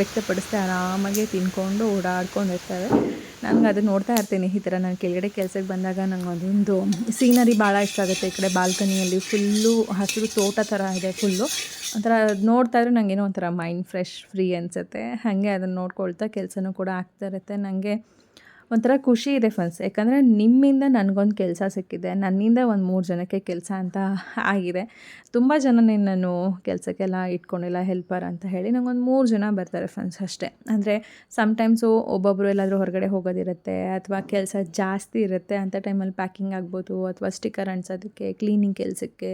ವ್ಯಕ್ತಪಡಿಸ್ತಾ ಆರಾಮಾಗಿ ತಿನ್ಕೊಂಡು ಓಡಾಡ್ಕೊಂಡಿರ್ತವೆ. ನನಗೆ ಅದು ನೋಡ್ತಾ ಇರ್ತೀನಿ ಈ ಥರ ನಾನು ಕೆಳಗಡೆ ಕೆಲಸಕ್ಕೆ ಬಂದಾಗ ನಂಗೆ ಅದೊಂದು ಸೀನರಿ ಭಾಳ ಇಷ್ಟ ಆಗುತ್ತೆ. ಈ ಕಡೆ ಬಾಲ್ಕನಿಯಲ್ಲಿ ಫುಲ್ಲು ಹಸಿರು ತೋಟ ಥರ ಇದೆ ಫುಲ್ಲು. ಒಂಥರ ನೋಡ್ತಾ ಇದ್ರೆ ನನಗೇನೋ ಒಂಥರ ಮೈಂಡ್ ಫ್ರೆಶ್, ಫ್ರೀ ಅನಿಸುತ್ತೆ. ಹಾಗೆ ಅದನ್ನು ನೋಡ್ಕೊಳ್ತಾ ಕೆಲಸನೂ ಕೂಡ ಆಗ್ತಾ ಇರುತ್ತೆ. ನನಗೆ ಒಂಥರ ಖುಷಿ ಇದೆ ಫ್ರೆಂಡ್ಸ್ ಯಾಕಂದರೆ ನಿಮ್ಮಿಂದ ನನಗೊಂದು ಕೆಲಸ ಸಿಕ್ಕಿದೆ. ನನ್ನಿಂದ ಒಂದು ಮೂರು ಜನಕ್ಕೆ ಕೆಲಸ ಅಂತ ಆಗಿದೆ. ತುಂಬ ಜನನೇ ನಾನು ಕೆಲಸಕ್ಕೆಲ್ಲ ಇಟ್ಕೊಂಡಿಲ್ಲ ಹೆಲ್ಪರ್ ಅಂತ ಹೇಳಿ ನಂಗೊಂದು ಮೂರು ಜನ ಬರ್ತಾರೆ ಫ್ರೆಂಡ್ಸ್ ಅಷ್ಟೇ. ಅಂದರೆ ಸಮ್ಟೈಮ್ಸು ಒಬ್ಬೊಬ್ಬರು ಎಲ್ಲಾದರೂ ಹೊರಗಡೆ ಹೋಗೋದಿರುತ್ತೆ ಅಥವಾ ಕೆಲಸ ಜಾಸ್ತಿ ಇರುತ್ತೆ ಅಂಥ ಟೈಮಲ್ಲಿ ಪ್ಯಾಕಿಂಗ್ ಆಗ್ಬೋದು ಅಥವಾ ಸ್ಟಿಕ್ಕರ್ ಅಂಟಿಸೋದಕ್ಕೆ ಕ್ಲೀನಿಂಗ್ ಕೆಲಸಕ್ಕೆ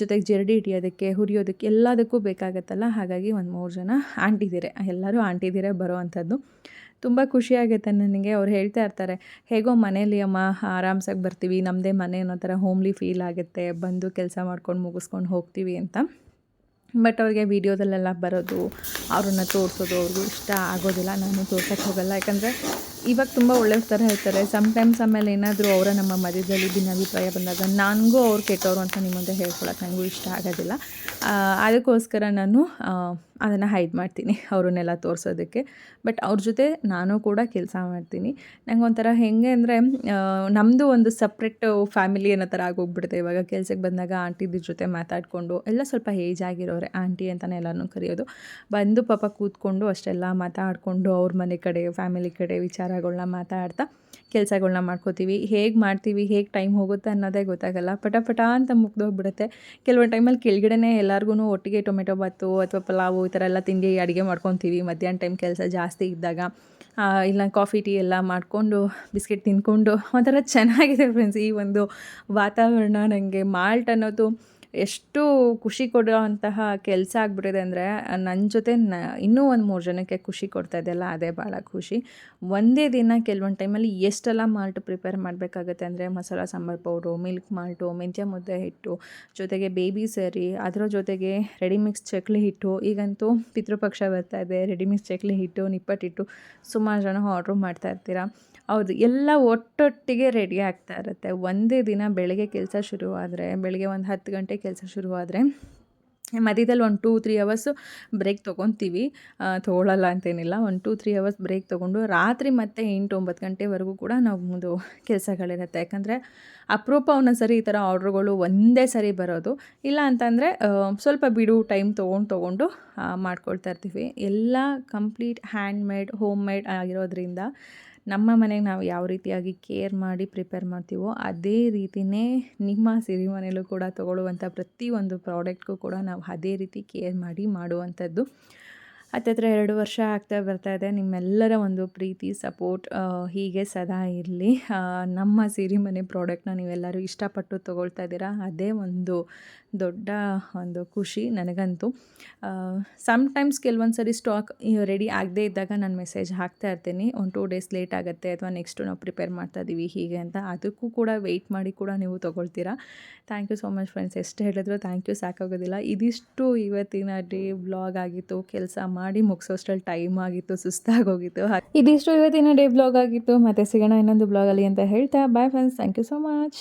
ಜೊತೆಗೆ ಜರಡಿ ಹಿಡಿಯೋದಕ್ಕೆ, ಹುರಿಯೋದಕ್ಕೆ ಎಲ್ಲದಕ್ಕೂ ಬೇಕಾಗತ್ತಲ್ಲ. ಹಾಗಾಗಿ ಒಂದು ಮೂರು ಜನ ಆಂಟಿದ್ದೀರೆ ಎಲ್ಲರೂ ಆಂಟಿದ್ದೀರೇ ಬರೋ ಅಂಥದ್ದು. ತುಂಬ ಖುಷಿಯಾಗುತ್ತೆ ನನಗೆ. ಅವ್ರು ಹೇಳ್ತಾ ಇರ್ತಾರೆ, ಹೇಗೋ ಮನೇಲಿ ಅಮ್ಮ ಆರಾಮ್ಸಾಗಿ ಬರ್ತೀವಿ ನಮ್ಮದೇ ಮನೆ ಅನ್ನೋ ಥರ ಹೋಮ್ಲಿ ಫೀಲ್ ಆಗುತ್ತೆ, ಬಂದು ಕೆಲಸ ಮಾಡ್ಕೊಂಡು ಮುಗಿಸ್ಕೊಂಡು ಹೋಗ್ತೀವಿ ಅಂತ. ಬಟ್ ಅವ್ರಿಗೆ ವೀಡಿಯೋದಲ್ಲೆಲ್ಲ ಬರೋದು, ಅವ್ರನ್ನ ತೋರಿಸೋದು, ಅವ್ರಿಗೂ ಇಷ್ಟ ಆಗೋದಿಲ್ಲ, ನಾನು ತೋರ್ಸೋಕ್ಕೆ ಹೋಗಲ್ಲ. ಯಾಕಂದರೆ ಇವಾಗ ತುಂಬ ಒಳ್ಳೆಯ ಥರ ಸಮ್ ಟೈಮ್ಸ್ ಆಮೇಲೆ ಏನಾದರೂ ಅವರ ನಮ್ಮ ಮಧ್ಯದಲ್ಲಿ ಭಿನ್ನಾಭಿಪ್ರಾಯ ಬಂದಾಗ ನನಗೂ ಅವ್ರು ಕೆಟ್ಟವರು ಅಂತ ನಿಮ್ಮ ಮುಂದೆ ಹೇಳ್ಕೊಳಕ್ಕೆ ನನಗೂ ಇಷ್ಟ ಆಗೋದಿಲ್ಲ. ಅದಕ್ಕೋಸ್ಕರ ನಾನು ಅದನ್ನು ಹೈಡ್ ಮಾಡ್ತೀನಿ ಅವ್ರನ್ನೆಲ್ಲ ತೋರಿಸೋದಕ್ಕೆ. ಬಟ್ ಅವ್ರ ಜೊತೆ ನಾನು ಕೂಡ ಕೆಲಸ ಮಾಡ್ತೀನಿ. ನಂಗೆ ಒಂಥರ ಹೆಂಗೆ ಅಂದರೆ ನಮ್ಮದು ಒಂದು ಸಪ್ರೇಟ್ ಫ್ಯಾಮಿಲಿ ಅನ್ನೋ ಥರ ಆಗೋಗ್ಬಿಡುತ್ತೆ. ಇವಾಗ ಕೆಲಸಕ್ಕೆ ಬಂದಾಗ ಆಂಟಿದ್ರ ಜೊತೆ ಮಾತಾಡಿಕೊಂಡು, ಎಲ್ಲ ಸ್ವಲ್ಪ ಏಜ್ ಆಗಿರೋರೆ, ಆಂಟಿ ಅಂತಲೇ ಎಲ್ಲಾನು ಕರೆಯೋದು. ಬಂದು ಪಾಪ ಕೂತ್ಕೊಂಡು ಅಷ್ಟೆಲ್ಲ ಮಾತಾಡಿಕೊಂಡು ಅವ್ರ ಮನೆ ಕಡೆ, ಫ್ಯಾಮಿಲಿ ಕಡೆ ವಿಚಾರಗಳನ್ನ ಮಾತಾಡ್ತಾ ಕೆಲಸಗಳ್ನ ಮಾಡ್ಕೋತೀವಿ, ಹೇಗೆ ಮಾಡ್ತೀವಿ, ಹೇಗೆ ಟೈಮ್ ಹೋಗುತ್ತೆ ಅನ್ನೋದೇ ಗೊತ್ತಾಗಲ್ಲ. ಪಟ ಪಟ ಅಂತ ಮುಗ್ದೋಗ್ಬಿಡುತ್ತೆ. ಕೆಲವೊಂದು ಟೈಮಲ್ಲಿ ಕೆಳಗಡೆನೇ ಎಲ್ಲರಿಗೂ ಒಟ್ಟಿಗೆ ಟೊಮೆಟೊ ಬಾತು ಅಥವಾ ಪಲಾವು ಈ ಥರ ಎಲ್ಲ ತಿಂಡಿ ಅಡುಗೆ ಮಾಡ್ಕೊತೀವಿ. ಮಧ್ಯಾಹ್ನ ಟೈಮ್ ಕೆಲಸ ಜಾಸ್ತಿ ಇದ್ದಾಗ ಇಲ್ಲ ಕಾಫಿ, ಟೀ ಎಲ್ಲ ಮಾಡಿಕೊಂಡು ಬಿಸ್ಕೆಟ್ ತಿಂದ್ಕೊಂಡು ಒಂಥರ ಚೆನ್ನಾಗಿದೆ ಫ್ರೆಂಡ್ಸ್ ಈ ಒಂದು ವಾತಾವರಣ ನನಗೆ ಮಾಲ್ಟ್ ಅನ್ನೋದು ಎಷ್ಟು ಖುಷಿ ಕೊಡುವಂತಹ ಕೆಲಸ ಆಗ್ಬಿಟ್ಟಿದೆ ಅಂದರೆ ನನ್ನ ಜೊತೆ ನ, ಇನ್ನೂ ಒಂದು ಮೂರು ಜನಕ್ಕೆ ಖುಷಿ ಕೊಡ್ತಾ ಇದೆಯಲ್ಲ ಅದೇ ಭಾಳ ಖುಷಿ. ಒಂದೇ ದಿನ ಕೆಲವೊಂದು ಟೈಮಲ್ಲಿ ಎಷ್ಟೆಲ್ಲ ಮಾಲ್ಟ್ ಪ್ರಿಪೇರ್ ಮಾಡಬೇಕಾಗತ್ತೆ ಅಂದರೆ, masala sambar powder milk malt ಮೆಂತ್ಯ ಮುದ್ದೆ ಹಿಟ್ಟು, ಜೊತೆಗೆ ಬೇಬಿ ಸರಿ, ಅದರ ಜೊತೆಗೆ ರೆಡಿಮಿಕ್ಸ್ ಚಕ್ಲಿ ಹಿಟ್ಟು, ಈಗಂತೂ ಪಿತೃಪಕ್ಷ ಬರ್ತಾ ಇದೆ ರೆಡಿಮಿಕ್ಸ್ ಚಕ್ಲಿ ಹಿಟ್ಟು, ನಿಪ್ಪಟ್ಟಿಟ್ಟು ಸುಮಾರು ಜನ ಆರ್ಡ್ರು ಮಾಡ್ತಾ ಇರ್ತೀರ. ಹೌದು, ಎಲ್ಲ ಒಟ್ಟೊಟ್ಟಿಗೆ ರೆಡಿ ಆಗ್ತಾ ಇರುತ್ತೆ. ಒಂದೇ ದಿನ ಬೆಳಗ್ಗೆ ಕೆಲಸ ಶುರುವಾದರೆ, ಬೆಳಗ್ಗೆ ಒಂದು ಹತ್ತು ಗಂಟೆ ಕೆಲಸ ಶುರುವಾದರೆ, ಮಧ್ಯದಲ್ಲಿ ಒಂದು ಟೂ ತ್ರೀ ಅವರ್ಸು ಬ್ರೇಕ್ ತೊಗೊತೀವಿ. ತೊಗೊಳಲ್ಲ ಅಂತೇನಿಲ್ಲ. ಒಂದು ಟೂ ತ್ರೀ ಅವರ್ಸ್ ಬ್ರೇಕ್ ತೊಗೊಂಡು, ರಾತ್ರಿ ಮತ್ತೆ ಎಂಟು, ಒಂಬತ್ತು ಗಂಟೆವರೆಗೂ ಕೂಡ ನಮ್ಮದು ಕೆಲಸಗಳಿರುತ್ತೆ. ಯಾಕಂದರೆ ಅಪರೂಪ ಒಂದೊಂದು ಸರಿ ಈ ಥರ ಆರ್ಡ್ರ್ಗಳು ಒಂದೇ ಸರಿ ಬರೋದು. ಇಲ್ಲ ಅಂತಂದರೆ ಸ್ವಲ್ಪ ಬಿಡು, ಟೈಮ್ ತೊಗೊಂಡು ತೊಗೊಂಡು ಮಾಡ್ಕೊಳ್ತಾ ಇರ್ತೀವಿ. ಎಲ್ಲ complete hand made home made ಆಗಿರೋದ್ರಿಂದ ನಮ್ಮ ಮನೆಗೆ ನಾವು ಯಾವ ರೀತಿಯಾಗಿ ಕೇರ್ ಮಾಡಿ ಪ್ರಿಪೇರ್ ಮಾಡ್ತೀವೋ ಅದೇ ರೀತಿಯೇ ನಿಮ್ಮ ಸಿರಿಮನೆಯಲ್ಲೂ ಕೂಡ ತೊಗೊಳ್ಳುವಂಥ ಪ್ರತಿಯೊಂದು ಪ್ರಾಡಕ್ಟ್ಗೂ ಕೂಡ ನಾವು ಅದೇ ರೀತಿ ಕೇರ್ ಮಾಡಿ ಮಾಡುವಂಥದ್ದು. ಹತ್ತತ್ರ ಎರಡು ವರ್ಷ ಆಗ್ತಾ ಬರ್ತಾ ಇದೆ. ನಿಮ್ಮೆಲ್ಲರ ಒಂದು ಪ್ರೀತಿ, ಸಪೋರ್ಟ್ ಹೀಗೆ ಸದಾ ಇರಲಿ. ನಮ್ಮ ಸಿರಿಮನೆ ಪ್ರಾಡಕ್ಟ್ನ ನೀವೆಲ್ಲರೂ ಇಷ್ಟಪಟ್ಟು ತೊಗೊಳ್ತಾ ಇದ್ದೀರಾ? ಅದೇ ಒಂದು ದೊಡ್ಡ ಒಂದು ಖುಷಿ ನನಗಂತೂ. ಸಮ್ಟೈಮ್ಸ್ ಕೆಲವೊಂದು ಸರಿ ಸ್ಟಾಕ್ ರೆಡಿ ಆಗದೇ ಇದ್ದಾಗ ನಾನು ಮೆಸೇಜ್ ಹಾಕ್ತಾ ಇರ್ತೀನಿ. ಒಂದು ಟೂ ಡೇಸ್ ಲೇಟ್ ಆಗುತ್ತೆ ಅಥವಾ ನೆಕ್ಸ್ಟು ನಾವು ಪ್ರಿಪೇರ್ ಮಾಡ್ತಾ ಇದ್ದೀವಿ ಹೀಗೆ ಅಂತ. ಅದಕ್ಕೂ ಕೂಡ ವೆಯ್ಟ್ ಮಾಡಿ ಕೂಡ ನೀವು ತೊಗೊಳ್ತೀರಾ? Thank you so much friends ಎಷ್ಟು ಹೇಳಿದ್ರು ಥ್ಯಾಂಕ್ ಯು ಸಾಕಾಗೋದಿಲ್ಲ. ಇದಿಷ್ಟು ಇವತ್ತಿನ ಡೇ ಬ್ಲಾಗ್ ಆಗಿತ್ತು. ಕೆಲಸ ಮಾಡಿ ಮುಗಿಸೋಷ್ಟ್ರಲ್ಲಿ ಟೈಮ್ ಆಗಿತ್ತು ಸುಸ್ತಾಗಿ ಹೋಗಿತ್ತು ಇದಿಷ್ಟು ಇವತ್ತಿನ ಡೇ ಬ್ಲಾಗ್ ಆಗಿತ್ತು. ಮತ್ತೆ ಸಿಗೋಣ ಇನ್ನೊಂದು ಬ್ಲಾಗಲ್ಲಿ ಅಂತ ಹೇಳ್ತಾ bye friends thank you so much